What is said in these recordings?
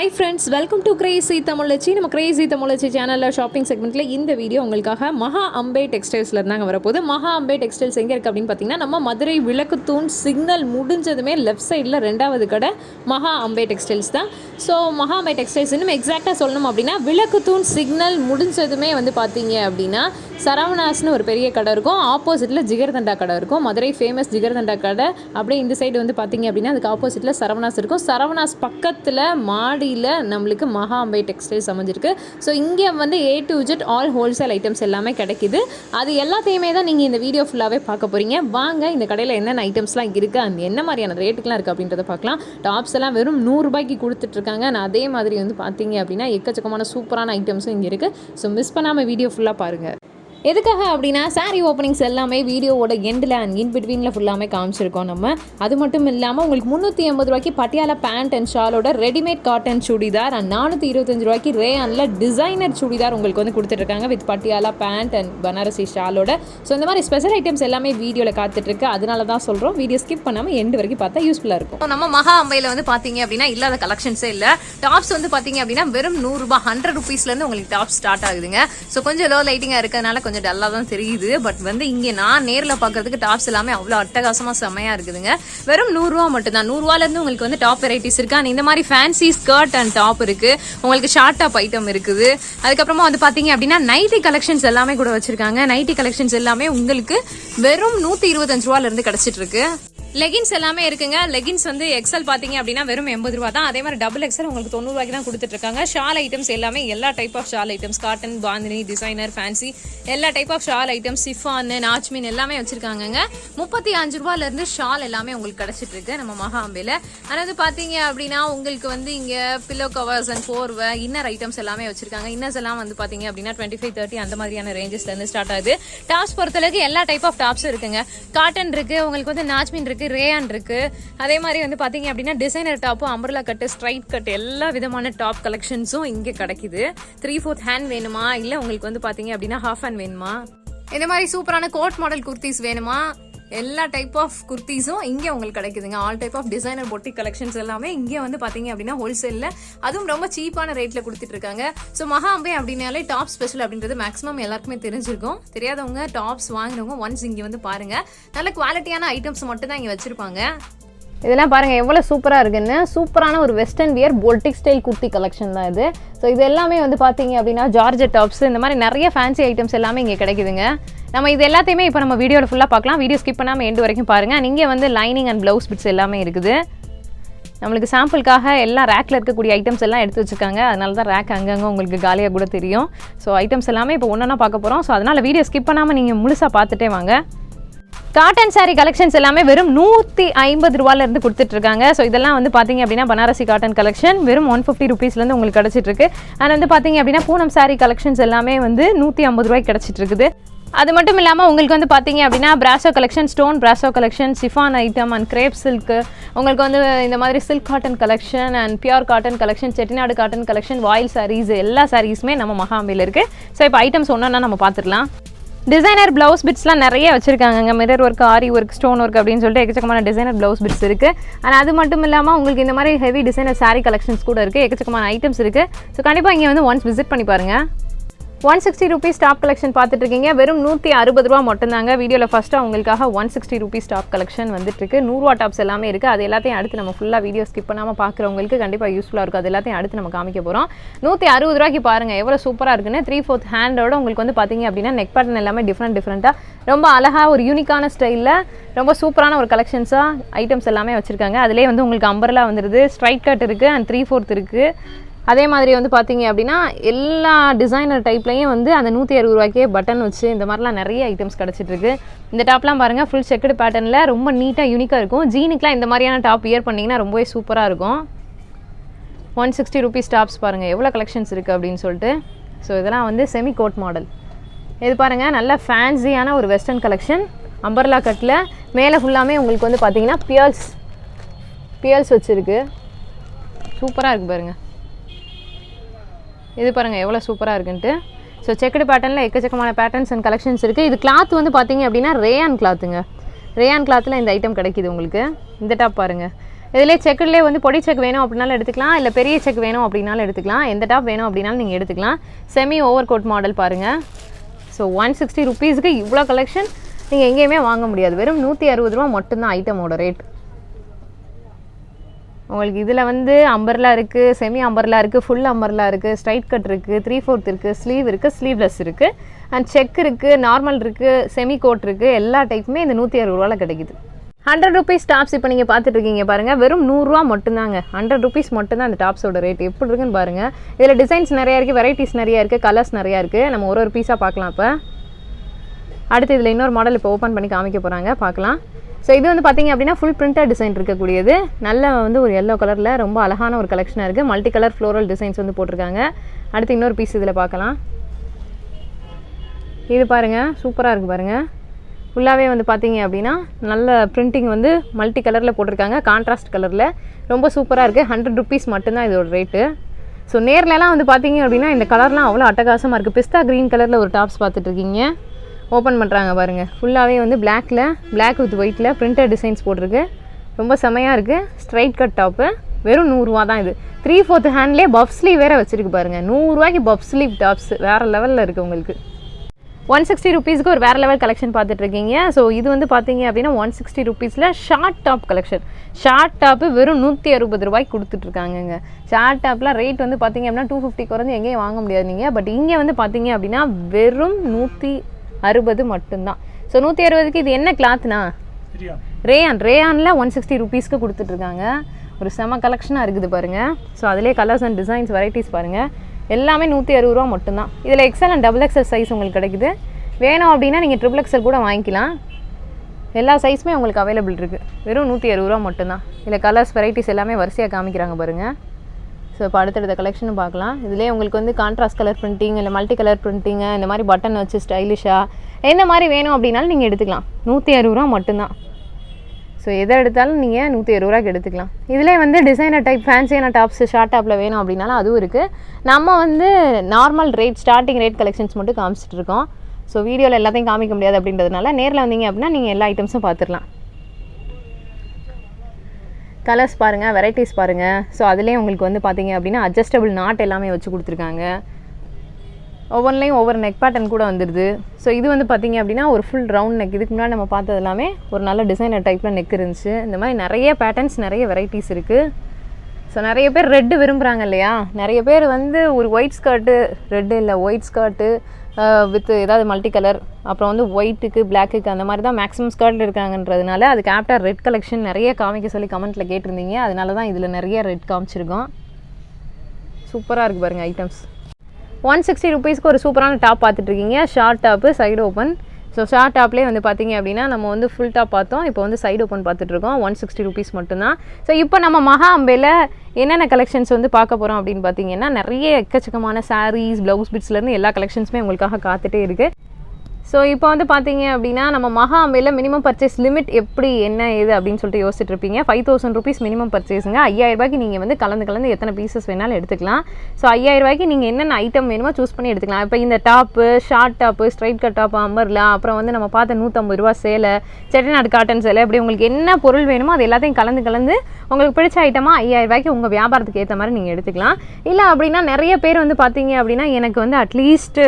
Hi friends welcome to crazy Tamizhachi நம்ம Crazy தமிழச்சி சேனலில் shopping செக்மெண்ட்டில் இந்த வீடியோ உங்களுக்காக மகா அம்பே டெக்ஸ்டைல்ஸில் இருந்தாங்க வரப்போது மகா அம்பே டெக்ஸ்டைல்ஸ் எங்கே இருக்குது அப்படின்னு பார்த்தீங்கன்னா நம்ம மதுரை விளக்குத்தூண் சிக்னல் முடிஞ்சதுமே லெஃப்ட் சைடில் ரெண்டாவது கடை மகா அம்பே டெக்ஸ்டைல்ஸ் தான். ஸோ மகா அம்பே டெக்ஸ்டைல்ஸ் இன்னும் எக்ஸாக்டாக சொல்லணும் அப்படின்னா விளக்குத்தூண் சிக்னல் முடிஞ்சதுமே வந்து பார்த்தீங்க அப்படின்னா சரவணாஸ்னு ஒரு பெரிய கடை இருக்கும். ஆப்போசிட்டில் ஜிகர்தண்டா கடை இருக்கும். மதுரை ஃபேமஸ் ஜிகர்தண்டா கடை. அப்படியே இந்த சைடு வந்து பார்த்தீங்க அப்படின்னா அதுக்கு ஆப்போசிட்டில் சரவணாஸ் இருக்கும். சரவணாஸ் பக்கத்தில் மாடியில் நம்மளுக்கு மகா அம்பை டெக்ஸ்டைல்ஸ் அமைஞ்சிருக்கு. ஸோ இங்கே வந்து A to Z all wholesale items எல்லாமே கிடைக்குது. அது எல்லாத்தையுமே தான் நீங்கள் இந்த வீடியோ ஃபுல்லாகவே பார்க்க போகிறீங்க வாங்க இந்த கடையில் என்னென்ன ஐட்டம்ஸ்லாம் இருக்குது அந்த என்ன மாதிரியான ரேட்டுக்கெலாம் இருக்குது அப்படின்றத பார்க்கலாம். டாப்ஸ் எல்லாம் வெறும் நூறுரூபாய்க்கு கொடுத்துட்ருக்காங்க நான் அதே மாதிரி வந்து பார்த்தீங்க அப்படின்னா எக்கச்சக்கமான சூப்பரான ஐட்டம்ஸும் இங்கே இருக்குது ஸோ மிஸ் பண்ணாமல் வீடியோ ஃபுல்லாக பாருங்கள் எதுக்காக அப்படின்னா சாரீ ஓப்பனிங்ஸ் எல்லாமே வீடியோவோட எண்டில் அண்ட் இன் பிட்வீனில் ஃபுல்லாமே காமிச்சிருக்கோம் நம்ம. அது மட்டும் இல்லாமல் உங்களுக்கு முந்நூற்றி எண்பது ரூபாய்க்கு பட்டியாலா பேண்ட் அண்ட் ஷாலோட ரெடிமேட் காட்டன் சுடிதார் அண்ட் நானூற்றி இருபத்தஞ்சு ரூபாய்க்கு ரேயானில் டிசைனர் சுடிதார் உங்களுக்கு வந்து கொடுத்துட்ருக்காங்க with Patiala pant and Banarasi ஷாலோட so இந்த மாதிரி ஸ்பெஷல் ஐட்டம்ஸ் எல்லாமே வீடியோவில் காத்துட்ருக்கு. அதனால தான் சொல்கிறோம் வீடியோ ஸ்கிப் பண்ணாமல் எண்டு வரைக்கும் பார்த்தா யூஸ்ஃபுல்லாக இருக்கும். நம்ம மகா அம்பையில் வந்து பார்த்தீங்க அப்படின்னா இல்லாத கலெக்ஷன்ஸே இல்லை. டாப்ஸ் வந்து பார்த்தீங்க அப்படின்னா வெறும் நூறுரூபா ஹண்ட்ரட் ருபீஸ்லேருந்து உங்களுக்கு டாப் ஸ்டார்ட் ஆகுதுங்க. ஸோ கொஞ்சம் லோ லைட்டிங்காக இருக்கிறதுனால கொஞ்சம் டல்லாக தான் தெரியுது. பட் வந்து இங்கே நான் நேரில் பார்க்கறதுக்கு டாப்ஸ் எல்லாமே அவ்வளோ அட்டகாசமாக செம்மையாக இருக்குதுங்க. வெறும் நூறுரூவா மட்டும்தான் நூறுரூவாலேருந்து உங்களுக்கு வந்து டாப் வெரைட்டிஸ் இருக்குது அண்ட் இந்த மாதிரி ஃபேன்சி ஸ்கர்ட் அண்ட் டாப் இருக்கு. உங்களுக்கு ஷார்ட் டாப் ஐட்டம் இருக்குது. அதுக்கப்புறமா வந்து பார்த்தீங்க அப்படின்னா நைட்டி கலெக்ஷன்ஸ் எல்லாமே கூட வச்சுருக்காங்க. நைட்டி கலெக்ஷன்ஸ் எல்லாமே உங்களுக்கு வெறும் நூற்றி இருபத்தஞ்சு ரூபாலேருந்து கிடச்சிட்டு இருக்கு. லெகின்ஸ் எல்லாமே இருக்குங்க. லெகின்ஸ் வந்து எக்ஸல் பார்த்தீங்க அப்படின்னா வெறும் எண்பது ரூபா தான். அதே மாதிரி டபுள் எக்ஸல் உங்களுக்கு தொண்ணூறு ரூபாய்க்கு தான் கொடுத்துட்டு இருக்காங்க ஷால் ஐட்டம்ஸ் எல்லாமே எல்லா type of shawl items cotton bandhani designer fancy எல்லா type of shawl items chiffon நாச்மின் எல்லாமே வச்சுருக்காங்கங்க. முப்பத்தி அஞ்சு ரூபாயில இருந்து ஷால் எல்லாமே உங்களுக்கு கிடைச்சிட்டு இருக்கு நம்ம மகாம்பேல அதாவது பாத்தீங்க அப்படின்னா உங்களுக்கு வந்து இங்க பில்லோ கவர்ஸ் அண்ட் ஃபோர்வை இன்னர் ஐட்டம்ஸ் எல்லாமே வச்சிருக்காங்க. இன்னர்ஸ் எல்லாம் வந்து பாத்தீங்க அப்படின்னா டுவெண்ட்டி ஃபைவ் தேர்ட்டி அந்த மாதிரியான ரேஞ்சஸ்ல இருந்து ஸ்டார்ட் ஆகுது. டாப்ஸ் பொறுத்தளவுக்கு எல்லா டைப் ஆஃப் டாப்ஸ் இருக்குங்க. காட்டன் இருக்கு உங்களுக்கு வந்து நாச்மீன் இருக்குது ரேயான் இருக்குது அதே மாதிரி வந்து பார்த்தீங்க அப்படின்னா designer top umbrella cut straight cut எல்லா விதமான டாப் கலெக்ஷன்ஸும் இங்கே கிடைக்குது. த்ரீ ஃபோர்த் ஹேண்ட் வேணுமா? இல்லை உங்களுக்கு வந்து பார்த்தீங்க அப்படின்னா ஹாஃப் ஹேண்ட் வேணுமா? இந்த மாதிரி சூப்பரான கோட் மாடல் குர்த்திஸ் வேணுமா? எல்லா டைப் ஆஃப் குர்த்திஸும் இங்கே உங்களுக்கு கிடைக்குதுங்க. ஆல் டைப் ஆஃப் டிசைனர் பொட்டி கலெக்ஷன்ஸ் எல்லாமே இங்கே வந்து பார்த்தீங்க அப்படின்னா ஹோல்சேலில் அதுவும் ரொம்ப சீப்பான ரேட்டில் கொடுத்துட்டு இருக்காங்க. ஸோ மகாம்பே அப்படின்னாலே டாப் ஸ்பெஷல் அப்படின்றது மேக்ஸிமம் எல்லாருக்குமே தெரிஞ்சிருக்கும். தெரியாதவங்க டாப்ஸ் வாங்குறவங்க ஒன்ஸ் இங்கே வந்து பாருங்கள் நல்ல குவாலிட்டியான ஐட்டம்ஸ் மட்டும் தான் இங்கே வச்சுருப்பாங்க. இதெல்லாம் பாருங்கள் எவ்வளோ சூப்பராக இருக்குன்னு. சூப்பரான ஒரு வெஸ்டர்ன் வியர் பொல்டிக் ஸ்டைல் குர்த்தி கலெக்ஷன் தான் இது. ஸோ இது எல்லாமே வந்து பார்த்தீங்க அப்படின்னா ஜார்ஜ் டாப்ஸ் இந்த மாதிரி நிறைய ஃபேன்சி ஐட்டம்ஸ் எல்லாமே இங்கே கிடைக்குதுங்க. நம்ம இது எல்லாத்தையுமே இப்போ நம்ம வீடியோவில் ஃபுல்லாக பார்க்கலாம். வீடியோ ஸ்கிப் பண்ணாமல் எண்டு வரைக்கும் பாருங்கள் இங்கே வந்து லைனிங் அண்ட் ப்ளவுஸ் பிட்ஸ் எல்லாமே இருக்குது. நம்மளுக்கு சாம்பிளுக்காக எல்லாம் ரேக்கில் இருக்கக்கூடிய ஐட்டம்ஸ் எல்லாம் எடுத்து வச்சுருக்காங்க. அதனால தான் ரேக் அங்கங்கே உங்களுக்கு காலியாக கூட தெரியும். ஸோ ஐட்டம்ஸ் எல்லாமே இப்போ ஒன்றா பார்க்க போகிறோம் ஸோ அதனால் வீடியோ ஸ்கிப் பண்ணாமல் நீங்கள் முழுசாக பார்த்துட்டே வாங்க. காட்டன் சாரீ கலெக்ஷன்ஸ் எல்லாமே வெறும் நூற்றி ஐம்பது ரூபாயிலேருந்து கொடுத்துட்ருக்காங்க. ஸோ இதெல்லாம் வந்து பார்த்தீங்க அப்படின்னா பனாரசி காட்டன் கலெக்ஷன் வெறும் ஒன் ஃபிஃப்டி ருபீஸ்லேருந்து உங்களுக்கு கிடச்சிட்டு இருக்கு அண்ட் வந்து பார்த்தீங்க அப்படின்னா பூனம் சாரீ கலெக்ஷன்ஸ் எல்லாமே வந்து நூற்றி ஐம்பது ரூபாய்க்கு கிடச்சிட்ருக்குது. அது மட்டும் இல்லாமல் உங்களுக்கு வந்து பார்த்தீங்க அப்படின்னா brasso collection stone brasso collection chiffon item and crepe silk உங்களுக்கு வந்து இந்த மாதிரி silk cotton collection and pure cotton collection Chettinad cotton collection voile saris எல்லா சாரீஸுமே நம்ம மகாம்பியில் இருக்குது ஸோ இப்போ ஐட்டம்ஸ் ஒன்றா நம்ம பார்த்துடலாம் டிசைனர் ப்ளவுஸ் பிட்ஸ்லாம் நிறைய வச்சுருக்காங்க mirror work aari work stone work அப்படின்னு சொல்லிட்டு எக்கச்சக்கமான டிசைனர் ப்ளவுஸ் பிட்ஸ் இருக்குது அண்ட் அது மட்டும் இல்லாமல் உங்களுக்கு இந்த மாதிரி ஹெவி டிசைனர் saree கலெக்ஷன்ஸ் கூட இருக்குது எக்கச்சக்கமான ஐட்டம்ஸ் இருக்குது ஸோ கண்டிப்பாக இங்கே வந்து ஒன்ஸ் விசிட் பண்ணி பாருங்கள் one sixty rupees top collection பார்த்துட்டு இருக்கீங்க வெறும் நூற்றி அறுபது ரூபா மட்டும்தாங்க. வீடியோவில் ஃபஸ்ட்டாக உங்களுக்காக one sixty rupees top collection வந்துட்டுருக்கு நூறுரூவா டாப்ஸ் எல்லாமே இருக்குது அது எல்லாத்தையும் அடுத்து நம்ம ஃபுல்லாக வீடியோ ஸ்கிப் பண்ணாமல் பார்க்குறவங்களுக்கு கண்டிப்பாக யூஸ்ஃபுல்லாக இருக்கும். அது எல்லாத்தையும் அடுத்து நம்ம காமிக்க போகிறோம் நூற்றி அறுபது ரூபாய்க்கு பாருங்கள் எவ்வளோ சூப்பராக இருக்குன்னு. த்ரீ ஃபோர்த் ஹேண்டோட உங்களுக்கு வந்து பார்த்தீங்க அப்படின்னா நெக் பேட்டர்ன் எல்லாமே டிஃப்ரெண்ட் டிஃப்ரெண்ட்டாக ரொம்ப அழகாக ஒரு யூனிக்கான ஸ்டைலில் ரொம்ப சூப்பரான ஒரு கலெக்ஷன்ஸாக ஐட்டம்ஸ் எல்லாமே வச்சுருக்காங்க. அதிலே வந்து உங்களுக்கு அம்பர்லா வந்துடுது ஸ்ட்ரைட் கட் இருக்குது அண்ட் த்ரீ ஃபோர்த் இருக்குது அதே மாதிரி வந்து பார்த்தீங்க அப்படின்னா எல்லா டிசைனர் டைப்லையும் வந்து அந்த நூற்றி அறுபது ரூபாய்க்கே பட்டன் வச்சு இந்த மாதிரிலாம் நிறைய ஐட்டம்ஸ் கிடச்சிட்ருக்கு. இந்த டாப்லாம் பாருங்கள் ஃபுல் செக்குடு பேட்டர்னில் ரொம்ப நீட்டாக யூனிக்காக இருக்கும். ஜீனுக்குலாம் இந்த மாதிரியான டாப் இயர் பண்ணிங்கன்னா ரொம்பவே சூப்பராக இருக்கும். ஒன் சிக்ஸ்டி ருபீஸ் டாப்ஸ் பாருங்கள் எவ்வளோ கலெக்ஷன்ஸ் இருக்குது அப்படின்னு சொல்லிட்டு. ஸோ இதெல்லாம் வந்து செமி கோட் மாடல் இது பாருங்கள் நல்ல ஃபேன்சியான ஒரு வெஸ்டர்ன் கலெக்ஷன் அம்பர்லா கட்டில் மேலே ஃபுல்லாமே உங்களுக்கு வந்து பார்த்தீங்கன்னா பியர்ஸ் பியர்ஸ் வச்சுருக்கு. சூப்பராக இருக்குது பாருங்கள் இது பாருங்கள் எவ்வளோ சூப்பராக இருக்குன்ட்டு. ஸோ செக்குடு பேட்டர்னில் எக்கச்சக்கமான பேட்டர்ன்ஸ் அண்ட் கலெக்ஷன்ஸ் இருக்குது இது கிளாத் வந்து பார்த்தீங்க அப்படின்னா ரேயான் கிளாத்துங்க ரேயான் கிளாத்தில் இந்த ஐட்டம் கிடைக்குது உங்களுக்கு. இந்த டாப் பாருங்கள் இதிலே செக்குலேயே வந்து பொடி செக் வேணும் அப்படின்னாலும் எடுத்துக்கலாம். இல்லை பெரிய செக் வேணும் அப்படின்னாலும் எடுத்துக்கலாம். எந்த டாப் வேணும் அப்படின்னாலும் நீங்கள் எடுத்துக்கலாம். செமி ஓவர் கோட் மாடல் பாருங்கள் ஸோ ஒன் சிக்ஸ்டி ருபீஸுக்கு இவ்வளோ கலெக்ஷன் நீங்கள் எங்கேயுமே வாங்க முடியாது. வெறும் நூற்றி அறுபது ரூபா மட்டும்தான் ஐட்டமோட ரேட் உங்களுக்கு இதில் வந்து அம்பர்லா இருக்குது செமி அம்பர்லா இருக்குது ஃபுல் அம்பர்லா இருக்குது ஸ்ட்ரைட் கட் இருக்குது த்ரீ ஃபோர்த் இருக்குது ஸ்லீவ் இருக்குது ஸ்லீவ்லெஸ் இருக்குது அண்ட் செக் இருக்குது நார்மல் இருக்குது செமி கோட் இருக்குது எல்லா டைப்புமே இந்த நூற்றி அறுபது ரூபாவில் கிடைக்குது. ஹண்ட்ரட் ருபீஸ் டாப்ஸ் இப்போ நீங்கள் பார்த்துட்டு இருக்கீங்க பாருங்கள் வெறும் நூறுரூவா மட்டும்தாங்க. ஹண்ட்ரட் ருபீஸ் மட்டும்தான் அந்த டாப்ஸோட ரேட் எப்படி இருக்குன்னு பாருங்கள் இதில் டிசைன்ஸ் நிறையா இருக்குது வெரைட்டிஸ் நிறையா இருக்குது கலர்ஸ் நிறையா இருக்குது நம்ம ஒரு ஒரு பீஸாக பார்க்கலாம் இப்போ. அடுத்து இதில் இன்னொரு மாடல் இப்போ ஓப்பன் பண்ணி காமிக்க போகிறாங்க பார்க்கலாம். ஸோ இது வந்து பார்த்தீங்க அப்படின்னா ஃபுல் பிரிண்டட் டிசைன் இருக்கக்கூடியது. நல்ல வந்து ஒரு எல்லோ கலரில் ரொம்ப அழகான ஒரு கலெக்ஷனாக இருக்குது மல்டி கலர் ஃப்ளோரல் டிசைன்ஸ் வந்து போட்டிருக்காங்க. அடுத்து இன்னொரு பீஸ் இதில் பார்க்கலாம் இது பாருங்கள் சூப்பராக இருக்குது பாருங்கள் ஃபுல்லாகவே வந்து பார்த்தீங்க அப்படின்னா நல்ல பிரிண்டிங் வந்து மல்டி கலரில் போட்டிருக்காங்க. கான்ட்ராஸ்ட் கலரில் ரொம்ப சூப்பராக இருக்குது ஹண்ட்ரட் ருபீஸ் மட்டும்தான் இதோட ரேட்டு ஸோ நேர்லலாம் வந்து பார்த்தீங்க அப்படின்னா இந்த கலர்லாம் அவ்வளோ அட்டகாசமாக இருக்குது பிஸ்தா க்ரீன் கலரில் ஒரு டாப்ஸ் பார்த்துட்ருக்கீங்க ஓப்பன் பண்ணுறாங்க பாருங்கள் ஃபுல்லாகவே வந்து பிளாக்கில் பிளாக் வித் ஒயிட்டில் பிரிண்டட் டிசைன்ஸ் போட்டிருக்கு. ரொம்ப செமையாக இருக்குது ஸ்ட்ரைட் கட் டாப்பு வெறும் நூறுரூவா தான் இது. த்ரீ ஃபோர்த் ஹேண்ட்லேயே பஃப் ஸ்லீவ் வேறு வச்சுருக்கு பாருங்கள் நூறுரூவாய்க்கு பஃப் ஸ்லீவ் டாப்ஸ் வேறு லெவலில் இருக்குது உங்களுக்கு. ஒன் சிக்ஸ்டி ருபீஸ்க்கு ஒரு வேறு லெவல் கலெக்ஷன் பார்த்துட்ருக்கீங்க ஸோ இது வந்து பார்த்தீங்க அப்படின்னா ஒன் சிக்ஸ்டி ருபீஸில் short top collection short top வெறும் நூற்றி அறுபது ரூபாய்க்கு கொடுத்துட்ருக்காங்கங்க ஷார்ட் டாப்பில் ரேட் வந்து பார்த்தீங்க அப்படின்னா டூ ஃபிஃப்டி குறைந்து எங்கேயும் வாங்க முடியாது நீங்கள் பட் இங்கே வந்து பார்த்தீங்க அப்படின்னா வெறும் நூற்றி அறுபது மட்டும்தான். ஸோ நூற்றி அறுபதுக்கு இது என்ன கிளாத்னா ரேயான் ரேயானில் ஒன் சிக்ஸ்டி ருபீஸ்க்கு கொடுத்துட்ருக்காங்க ஒரு செம கலெக்ஷனாக இருக்குது பாருங்கள் ஸோ அதிலே கலர்ஸ் அண்ட் டிசைன்ஸ் வெரைட்டிஸ் பாருங்கள் எல்லாமே நூற்றி அறுபது ரூபா மட்டும்தான். இதில் XL and double XL size உங்களுக்கு கிடைக்குது. வேணும் அப்படின்னா நீங்கள் ட்ரிபிள் எக்ஸல் கூட வாங்கிக்கலாம். எல்லா சைஸுமே உங்களுக்கு அவைலபிள் இருக்குது வெறும் நூற்றி அறுபது ரூபா மட்டும்தான். இதில் கலர்ஸ் வெரைட்டிஸ் எல்லாமே வரிசையாக காமிக்கிறாங்க பாருங்கள் ஸோ இப்போ அடுத்தடுத்த கலெக்ஷனும் பார்க்கலாம். இதுலேயே உங்களுக்கு வந்து கான்ட்ராஸ்ட் கலர் பிரிண்டிங் இல்லை மல்டி கலர் பிரிண்டிங்கு இந்த மாதிரி பட்டன் வச்சு ஸ்டைலிஷாக என்ன மாதிரி வேணும் அப்படின்னாலும் நீங்கள் எடுத்துக்கலாம். நூற்றி அறுபது ரூபா மட்டும்தான். ஸோ எதை எடுத்தாலும் நீங்கள் நூற்றி அறுபது ரூபாய்க்கு எடுத்துக்கலாம். இதிலே வந்து டிசைனர் டைப் ஃபேன்சியான டாப்ஸ் ஷார்ட் டாப்பில் வேணும் அப்படின்னாலும் அதுவும் இருக்குது நம்ம வந்து normal rate starting rate collections மட்டும் காமிச்சிட்டு இருக்கோம். ஸோ வீடியோவில் எல்லாத்தையும் காமிக்க முடியாது அப்படின்றதுனால நேரில் வந்தீங்க அப்படின்னா நீங்கள் எல்லா ஐட்டம்ஸும் பார்த்துடலாம் கலர்ஸ் பாருங்கள் வெரைட்டிஸ் பாருங்கள் ஸோ அதுலேயும் உங்களுக்கு வந்து பார்த்தீங்க அப்படின்னா அட்ஜஸ்டபிள் நாட் எல்லாமே வச்சு கொடுத்துருக்காங்க. ஒவ்வொன்றிலையும் ஒவ்வொரு நெக் பேட்டர்ன் கூட வந்துடுது ஸோ இது வந்து பார்த்தீங்க அப்படின்னா ஒரு ஃபுல் ரவுண்ட் நெக் இதுக்கு முன்னாடி நம்ம பார்த்தது எல்லாமே ஒரு நல்ல டிசைனர் டைப்பில் நெக் இருந்துச்சு. இந்த மாதிரி நிறைய பேட்டர்ன்ஸ் நிறைய வெரைட்டிஸ் இருக்குது ஸோ நிறைய பேர் ரெட்டு விரும்புகிறாங்க இல்லையா? நிறைய பேர் வந்து ஒரு ஒயிட் ஸ்கர்ட்டு ரெட்டு இல்லை ஒயிட் ஸ்கர்ட்டு வித் ஏதாவது மல்டி கலர் அப்புறம் வந்து ஒயிட்டுக்கு பிளாக்குக்கு அந்த மாதிரி தான் மேக்ஸிமம் ஸ்கர்ட் இருக்காங்கன்றதுனால அதுக்கு ஆப்டர் ரெட் கலெக்ஷன் நிறைய காமிக்க சொல்லி கமெண்ட்டில் கேட்டிருந்தீங்க. அதனால தான் இதில் நிறைய ரெட் காமிச்சிருக்கோம். சூப்பராக இருக்குது பாருங்கள் ஐட்டம்ஸ் ஒன் சிக்ஸ்டி ருபீஸ்க்கு ஒரு சூப்பரான டாப் பார்த்துட்டு இருக்கீங்க. Short top side open so short டாப்லேயே வந்து பார்த்தீங்க அப்படின்னா நம்ம வந்து ஃபுல் டாப் பார்த்தோம். இப்போ வந்து சைடு ஓப்பன் பார்த்துட்ருக்கோம். ஒன் சிக்ஸ்டி ருபீஸ் மட்டும்தான். ஸோ இப்போ நம்ம மகா அம்பேல என்னென்ன கலெக்ஷன்ஸ் வந்து பார்க்க போகிறோம் அப்படின்னு பார்த்தீங்கன்னா நிறைய எக்கச்சக்கமான சாரீஸ் ப்ளவுஸ் பிட்ஸ்லேருந்து எல்லா கலெக்ஷன்ஸுமே உங்களுக்காக காத்துட்டே இருக்குது ஸோ இப்போ வந்து பார்த்தீங்க அப்படின்னா நம்ம மகா அம்பையில் மினிமம் பர்ச்சேஸ் லிமிட் எப்படி என்ன இது அப்படின்னு சொல்லிட்டு யோசிச்சுட்டு இருப்பீங்க. ஃபைவ் தௌசண்ட் ருபீஸ் மினிமம் பர்ச்சேஸுங்க ஐயாயிரம் ரூபாய்க்கு நீங்கள் வந்து கலந்து கலந்து எத்தனை பீசஸ் வேணாலும் எடுத்துக்கலாம். ஸோ ஐயாயிரம் ரூபாய்க்கு நீங்கள் என்னென்ன ஐட்டம் வேணுமோ சூஸ் பண்ணி எடுத்துக்கலாம். இப்போ இந்த top short top straight cut top umbrella அப்புறம் வந்து நம்ம பார்த்த நூற்றம்பது ரூபா சேலை செட்டிநாடு காட்டன் சேலை இப்படி உங்களுக்கு என்ன பொருள் வேணுமோ அது எல்லாத்தையும் கலந்து கலந்து உங்களுக்கு பிடிச்ச ஐட்டமாக ஐயாயிரம் ரூபாய்க்கு உங்கள் வியாபாரத்துக்கு ஏற்ற மாதிரி நீங்கள் எடுத்துக்கலாம். இல்லை அப்படின்னா நிறைய பேர் வந்து பார்த்தீங்க அப்படின்னா எனக்கு வந்து அட்லீஸ்ட்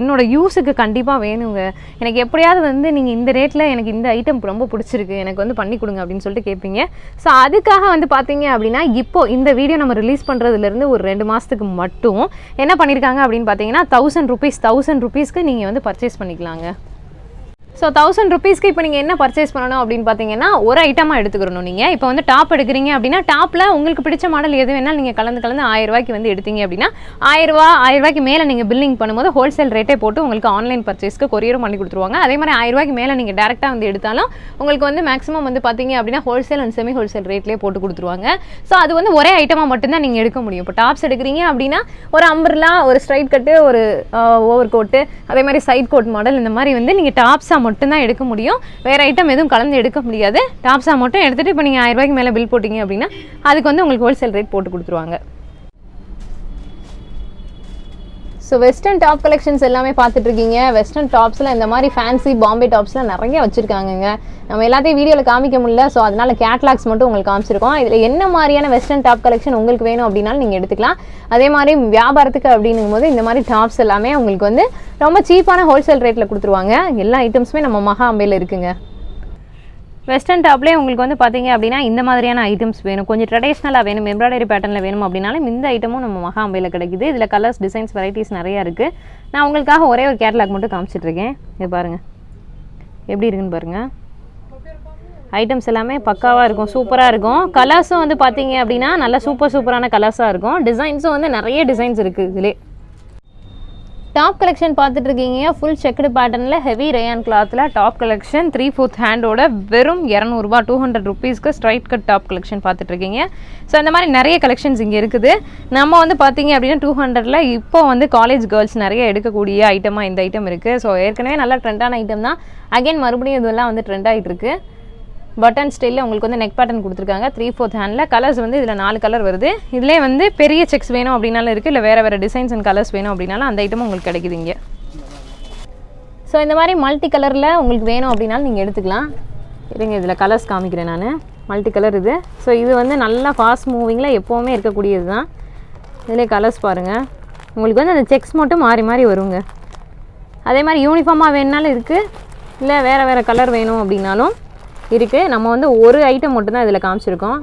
என்னோடய யூஸுக்கு கண்டிப்பாக வேணுங்க. எனக்கு எப்படியாவது வந்து நீங்கள் இந்த ரேட்டில் எனக்கு இந்த ஐட்டம் ரொம்ப பிடிச்சிருக்கு எனக்கு வந்து பண்ணி கொடுங்க அப்படின்னு சொல்லிட்டு கேட்பீங்க. ஸோ அதுக்காக வந்து பார்த்தீங்க அப்படின்னா இப்போ இந்த வீடியோ நம்ம ரிலீஸ் பண்ணுறதுலேருந்து ஒரு ரெண்டு மாதத்துக்கு மட்டும் என்ன பண்ணியிருக்காங்க அப்படின்னு பார்த்தீங்கன்னா தௌசண்ட் ருபீஸ் தௌசண்ட் ருபீஸ்க்கு நீங்கள் வந்து பர்ச்சேஸ் பண்ணிக்கலாங்க. ஸோ தௌசண்ட் ருபீஸ்க்கு இப்போ நீங்கள் என்ன பர்ச்சேஸ் பண்ணணும் அப்படின்னு பார்த்தீங்கன்னா ஒரு ஐட்டமாக எடுத்துக்கணும் நீங்கள் இப்போ வந்து டாப் எடுக்கிறீங்க அப்படின்னா டாப்பில் உங்களுக்கு பிடிச்ச மாடல் எது வேணாலும் நீங்கள் கலந்து கலந்து ஆயிரரூவாய்க்கு வந்து எடுத்தீங்க அப்படின்னா ஆயிரரூவா ஆயிரரூவாய்க்கு ஆயிரம் ரூபாய்க்கு மேலே நீங்கள் பில்லிங் பண்ணும்போது ஹோல்சேல் ரேட்டே போட்டு உங்களுக்கு ஆன்லைன் பர்ச்சேஸ்க்கு கொரியரும் பண்ணி கொடுத்துருவாங்க. அதே மாதிரி ஆயிரம் ரூபாய்க்கு மேலே நீங்கள் டேரெக்டாக வந்து எடுத்தாலும் உங்களுக்கு வந்து மேக்ஸிமம் வந்து பார்த்தீங்க அப்படின்னா ஹோல்சேல் அண்ட் செமி ஹோல்சேல் ரேட்லேயே போட்டு கொடுத்துருவாங்க. ஸோ அது வந்து ஒரே ஐட்டமாக மட்டும்தான் நீங்கள் எடுக்க முடியும். இப்போ டாப்ஸ் எடுக்கிறீங்க அப்படின்னா ஒரு அம்பர்லா ஒரு ஸ்ட்ரைட் கட்டு ஒரு ஓவர் கோட்டு அதே மாதிரி சைட் கோட் மாடல் இந்த மாதிரி வந்து நீங்கள் டாப்ஸாக மட்டும்தான் எடுக்க முடியும். வேறு ஐட்டம் எதுவும் கலந்து எடுக்க முடியாது. டாப்ஸாக மட்டும் எடுத்துகிட்டு இப்போ நீங்கள் ஆயிரம் ரூபாய்க்கு மேலே பில் போட்டிங்க அப்படின்னா அதுக்கு வந்து உங்களுக்கு ஹோல்சேல் ரேட் போட்டு கொடுத்துருவாங்க. ஸோ வெஸ்டர்ன் டாப் கலெக்ஷன்ஸ் எல்லாமே பார்த்துட்டு இருக்கீங்க வெஸ்டர்ன் டாப்ஸில் இந்த மாதிரி ஃபேன்சி பாம்பே டாப்ஸ்லாம் நிறைய வச்சுருக்காங்கங்க. நம்ம எல்லாத்தையும் வீடியோவில் காமிக்க முடியல. ஸோ அதனால கேட்லாக்ஸ் மட்டும் உங்களுக்கு காமிச்சிருக்கோம். இதில் என்ன மாதிரியான வெஸ்டர்ன் டாப் கலெக்ஷன் உங்களுக்கு வேணும் அப்படின்னாலும் நீங்கள் எடுத்துக்கலாம். அதே மாதிரி வியாபாரத்துக்கு அப்படிங்கும் போது இந்த மாதிரி டாப்ஸ் எல்லாமே உங்களுக்கு வந்து ரொம்ப சீப்பான ஹோல்சேல் ரேட்டில் கொடுத்துருவாங்க. எல்லா ஐட்டம்ஸுமே நம்ம மகா அம்பையில் இருக்குங்க. வெஸ்டர்ன் டாப்லேயே உங்களுக்கு வந்து பார்த்தீங்க அப்படின்னா இந்த மாதிரியான ஐட்டம்ஸ் வேணும். கொஞ்சம் ட்ரெடிஷ்னலாக வேணும். எம்ப்ராய்டரி பேட்டர்னில் வேணும் அப்படின்னாலும் இந்த ஐட்டமும் நம்ம மகாம்பையில் கிடைக்குது. இதில் கலர்ஸ் டிசைன்ஸ் வெரைட்டிஸ் நிறையா இருக்குது நான் உங்களுக்காக ஒரே ஒரு கேட்லாக் மட்டும் காமிச்சிட்ருக்கேன் இது பாருங்கள் எப்படி இருக்குன்னு பாருங்கள் ஐட்டம்ஸ் எல்லாமே பக்காவாக இருக்கும். சூப்பராக இருக்கும். கலர்ஸும் வந்து பார்த்தீங்க அப்படின்னா நல்ல சூப்பர் சூப்பரான கலர்ஸாக இருக்கும். டிசைன்ஸும் வந்து நிறைய டிசைன்ஸ் இருக்குது இதிலே டாப் கலெக்ஷன் பார்த்துட்டு இருக்கீங்க. ஃபுல் செக்குடு பேட்டர்னில் ஹெவி ரேயான் கிளாத்தில் டாப் கலெக்ஷன் த்ரீ ஃபோர்த் ஹேண்டோட வெறும் இரநூறுபா டூ ஹண்ட்ரட் ருபீஸ்க்கு ஸ்ட்ரைட் கட் டாப் கலெக்ஷன் பார்த்துட்டு இருக்கீங்க. ஸோ அந்த மாதிரி நிறைய கலெக்ஷன்ஸ் இங்கே இருக்குது. நம்ம வந்து பார்த்தீங்க அப்படின்னா டூ ஹண்ட்ரட்ல இப்போ வந்து காலேஜ் கேர்ள்ஸ் நிறைய எடுக்கக்கூடிய ஐட்டமாக இந்த ஐட்டம் இருக்குது ஸோ ஏற்கனவே நல்லா ட்ரெண்டான ஐட்டம் தான். அகைன் மறுபடியும் இதெல்லாம் வந்து ட்ரெண்ட் ஆகிட்டு இருக்குது பட்டன் ஸ்டைலில் உங்களுக்கு வந்து நெக் பேட்டர்ன் கொடுத்துருக்காங்க. த்ரீ ஃபோர்த் ஹேண்டில் கலர்ஸ் வந்து இதில் நாலு கலர் வருது. இதிலே வந்து பெரிய செக்ஸ் வேணும் அப்படின்னாலும் இருக்குது இல்லை வேறு வேறு டிசைன்ஸ் அண்ட் கலர்ஸ் வேணும் அப்படின்னாலும் அந்த ஐட்டமும் உங்களுக்கு கிடைக்குது இங்கே. ஸோ இந்த மாதிரி மல்டி கலரில் உங்களுக்கு வேணும் அப்படின்னாலும் நீங்கள் எடுத்துக்கலாம். இருங்க இதில் கலர்ஸ் காமிக்கிறேன் நான். மல்டி கலர் இது. ஸோ இது வந்து நல்லா ஃபாஸ்ட் மூவிங்கில் எப்போவுமே இருக்கக்கூடியது தான் இதிலே கலர்ஸ் பாருங்கள் உங்களுக்கு வந்து அந்த செக்ஸ் மட்டும் மாறி மாறி வருங்க. அதே மாதிரி யூனிஃபார்மாக வேணுனாலும் இருக்குது இல்லை வேறு வேறு கலர் வேணும் அப்படின்னாலும் இருக்குது நம்ம வந்து ஒரு ஐட்டம் மட்டும்தான் இதில் காமிச்சிருக்கோம்.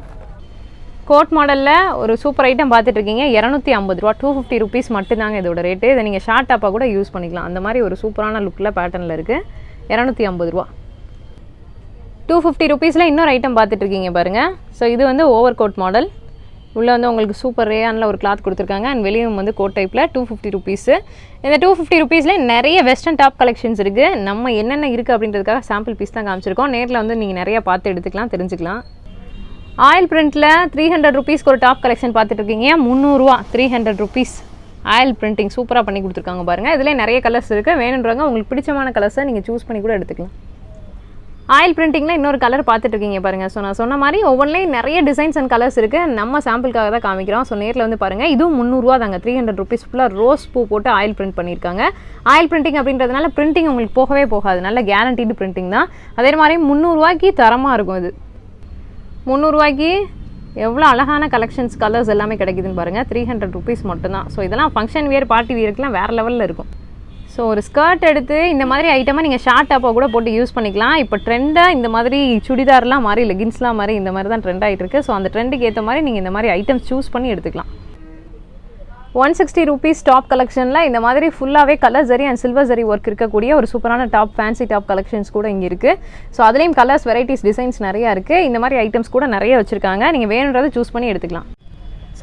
கோட் மாடலில் ஒரு சூப்பர் ஐட்டம் பார்த்துட்ருக்கீங்க. இரநூத்தி ஐம்பது ரூபா டூ ஃபிஃப்டி ருபீஸ் மட்டும்தாங்க இதோட ரேட்டு இதை நீங்கள் ஷார்ட் டாப்பாக கூட யூஸ் பண்ணிக்கலாம். அந்த மாதிரி ஒரு சூப்பரான லுக்கில் பேட்டர்னில் இருக்குது இரநூத்தி ஐம்பது ரூபா. டூ ஃபிஃப்டி ருபீஸில் இன்னொரு ஐட்டம் பார்த்துட்ருக்கீங்க பாருங்கள் ஸோ இது வந்து ஓவர் கோட் மாடல் உள்ளே வந்து உங்களுக்கு சூப்பர் ரேயானில் ஒரு கிளாத் கொடுத்துருக்காங்க. அண்ட் வெளியும் வந்து கோட் டைப்பில் டூ ஃபிஃப்டி ருபீஸு இந்த டூ ஃபிஃப்டி ருபீஸில் நிறைய வெஸ்டர்ன் டாப் கலெக்ஷன்ஸ் இருக்குது நம்ம என்னென்ன இருக்குது அப்படின்றதுக்காக சாம்பிள் பீஸ் தான் காமிச்சிருக்கோம். நேரில் வந்து நீங்கள் நிறையா பார்த்து எடுத்துக்கலாம் தெரிஞ்சுக்கலாம். ஆயில் பிரிண்ட்டில் த்ரீ ஹண்ட்ரட் ருபீஸ்க்கு ஒரு டாப் கலெக்ஷன் பார்த்துட்டு இருக்கீங்க. முந்நூறுரூவா three hundred rupees oil printing சூப்பராக பண்ணி கொடுத்துருக்காங்க பாருங்கள் இதில் நிறைய கலர்ஸ் இருக்குது வேணுன்றவங்க உங்களுக்கு பிடிச்சமான கலர்ஸை நீங்கள் சூஸ் பண்ணி கூட எடுத்துக்கலாம். ஆயில் பிரிண்டிங்கில் இன்னொரு கலர் பார்த்துட்டு இருக்கீங்க பாருங்கள் ஸோ நான் சொன்ன மாதிரி ஒவ்வொன்றிலையும் நிறைய டிசைன்ஸ் அண்ட் கலர்ஸ் இருக்குது நம்ம சாம்பிளுக்காக தான் காமிக்கிறோம். ஸோ நேரில் வந்து பாருங்கள் இதுவும் முந்நூறுரூவா தாங்க. த்ரீ ஹண்ட்ரட் ருபீஸ் ஃபுல்லாக ரோஸ் பூ போட்டு ஆயில் பிரிண்ட் பண்ணியிருக்காங்க. ஆயில் பிரிண்டிங் அப்படின்றதுனால பிரிண்டிங் உங்களுக்கு போகவே போகாது. நல்ல கேரண்டீடு பிரிண்டிங் தான். அதே மாதிரி முந்நூறுரூவாய்க்கு தரமாக இருக்கும் இது. முந்நூறுரூவாய்க்கு எவ்வளோ அழகான கலெக்ஷன்ஸ் கலர்ஸ் எல்லாமே கிடைக்குதுன்னு பாருங்கள் த்ரீ ஹண்ட்ரட் ருபீஸ் மட்டும்தான். ஸோ இதெல்லாம் ஃபங்க்ஷன் வியர் பார்ட்டி வியருக்குலாம் வேறு லெவலில் இருக்கும். ஸோ ஒரு ஸ்கர்ட் எடுத்து இந்த மாதிரி ஐட்டமாக நீங்கள் ஷார்ட் டாப்பாக கூட போட்டு யூஸ் பண்ணிக்கலாம். இப்போ ட்ரெண்டாக இந்த மாதிரி சுடிதார்லாம் மாதிரி லெகின்ஸ்லாம் மாதிரி இந்த மாதிரி தான் ட்ரெண்ட் ஆகிட்டு இருக்கு ஸோ அந்த ட்ரெண்டுக்கு ஏற்ற மாதிரி நீங்கள் இந்த மாதிரி ஐட்டம்ஸ் சூஸ் பண்ணி எடுத்துக்கலாம். ஒன் சிக்ஸ்டி ருபீஸ் டாப் கலெக்ஷனில் இந்த மாதிரி ஃபுல்லாகவே colour zari and silver zari work இருக்கக்கூடிய ஒரு சூப்பரான டாப் ஃபேன்சி டாப் கலெக்ஷன்ஸ் கூட இங்கே இருக்குது ஸோ அதுலேயும் கலர்ஸ் வெரைட்டிஸ் டிசைன்ஸ் நிறையா இருக்குது இந்த மாதிரி ஐட்டம்ஸ் கூட நிறைய வச்சுருக்காங்க. நீங்கள் வேணுன்றதை சூஸ் பண்ணி எடுத்துக்கலாம்.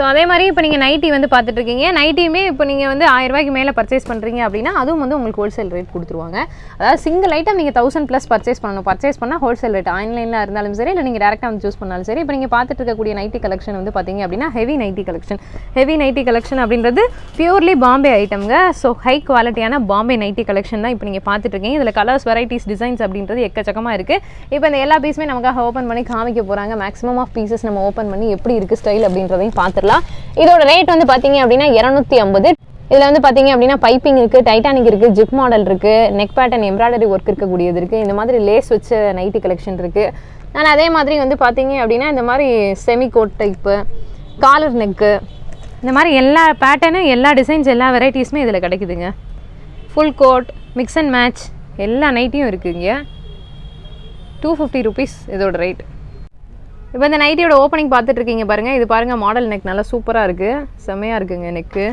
ஸோ அதே மாதிரி இப்போ நீங்கள் நைட்டி வந்து பார்த்துட்ருக்கீங்க. நைட்டியுமே இப்போ நீங்கள் வந்து ஆயிரம் ரூபாய்க்கு மேலே பர்ச்சேஸ் பண்ணுறீங்க அப்படின்னா அதுவும் வந்து உங்களுக்கு ஹோல்சேல் ரேட் கொடுத்துருவாங்க. அதாவது சிங்கிள் ஐட்டம் நீங்கள் தௌசண்ட் ப்ளஸ் பர்ச்சேஸ் பண்ணணும். பர்ச்சேஸ் பண்ணால் ஹோல்சேல் ரேட் ஆன்லைனில் இருந்தாலும் சரி இல்லை நீங்கள் டேரெக்டாக வந்து சூஸ் பண்ணாலும் சரி. இப்போ நீங்கள் பார்த்துட்டு இருக்கக்கூடிய நைட்டி கலெக்ஷன் வந்து பார்த்தீங்க அப்படின்னா heavy nightie collection heavy nightie collection அப்படின்றது பியூர்லி பாம்பே ஐட்டம்ங்க ஸோ ஹை குவாலிட்டியான பாம்பே நைட்டி கலெக்ஷன் தான் இப்போ நீங்கள் பார்த்துட்ருக்கீங்க. இதில் கலர்ஸ் வெரைட்டிஸ் டிசைன்ஸ் அப்படின்றது எக்கச்சக்கமாக இருக்குது இப்போ இந்த எல்லா பீஸுமே நமக்காக ஓப்பன் பண்ணி காமிக்க போகிறாங்க மேக்ஸிமம் ஆஃப் பீசஸ் நம்ம ஓப்பன் பண்ணி எப்படி இருக்குது ஸ்டைல் அப்படின்றதையும் பார்த்துடலாம். இதோட ரேட் வந்து பார்த்தீங்க அப்படின்னா இரநூத்தி ஐம்பது. இதில் வந்து பார்த்தீங்க அப்படின்னா பைப்பிங் இருக்குது டைட்டானிக் இருக்குது ஜிப் மாடல் இருக்குது நெக் பேட்டர்ன் எம்ப்ராய்டரி ஒர்க் இருக்கக்கூடியது இருக்குது இந்த மாதிரி லேஸ் வச்ச நைட்டி கலெக்ஷன் இருக்குது நான் அதே மாதிரி வந்து பார்த்தீங்க அப்படின்னா இந்த மாதிரி semi coat type collar neck இந்த மாதிரி எல்லா பேட்டர்னும் எல்லா டிசைன்ஸ் எல்லா வெரைட்டிஸுமே இதில் கிடைக்குதுங்க. Full coat mix and match எல்லா நைட்டியும் இருக்குது இங்கே டூ ஃபிஃப்டி ருபீஸ் இதோட ரேட் இப்போ இந்த நைட்டியோட ஓப்பனிங் பார்த்துட்டு இருக்கீங்க பாருங்கள் இது பாருங்கள் மாடல் நெக் நல்லா சூப்பராக இருக்குது செம்மையாக இருக்குங்க நெக்கு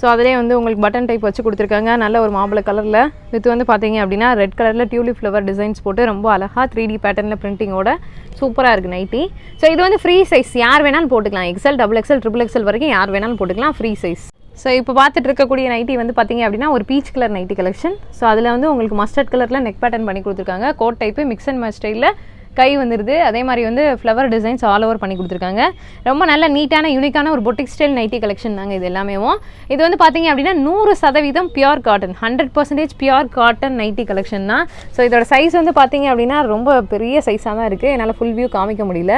ஸோ அதிலே வந்து உங்களுக்கு பட்டன் டைப் வச்சு கொடுத்துருக்காங்க. நல்ல ஒரு மாம்பழ கலரில் வித் வந்து பார்த்தீங்க அப்படின்னா ரெட் கலரில் டியூலிப் ஃப்ளவர் டிசைன்ஸ் போட்டு ரொம்ப அழகாக த்ரீ டி பேட்டர்னில் பிரிண்டிங்கோட சூப்பராக இருக்குது நைட்டி ஸோ இது வந்து ஃப்ரீ சைஸ் யார் வேணாலும் போட்டுக்கலாம். XL double XL triple XL வரைக்கும் யார் வேணாலும் போட்டுக்கலாம். ஃப்ரீ சைஸ் ஸோ இப்போ பார்த்துட்டு இருக்கக்கூடிய நைட்டி வந்து பார்த்தீங்க அப்படின்னா ஒரு peach colour nightie collection so அதில் வந்து உங்களுக்கு மஸ்டர்ட் கலரில் நெக் பேட்டர்ன் பண்ணி கொடுத்துருக்காங்க. Coat type mix and match ஸ்டைலில் கை வந்துடுது அதே மாதிரி வந்து ஃப்ளவர் டிசைன்ஸ் ஆல் ஓவர் பண்ணி கொடுத்துருக்காங்க. ரொம்ப நல்ல நீட்டான யூனிக்கான ஒரு பொட்டிக் ஸ்டைல் நைட்டி கலெக்ஷன் தாங்க இது எல்லாமேவும். இது வந்து பார்த்தீங்க அப்படின்னா நூறு சதவீதம் pure cotton hundred percentage pure cotton nightie collection தான். ஸோ இதோட சைஸ் வந்து பார்த்தீங்க அப்படின்னா ரொம்ப பெரிய சைஸாக தான் இருக்குது என்னால் ஃபுல் வியூ காமிக்க முடியல.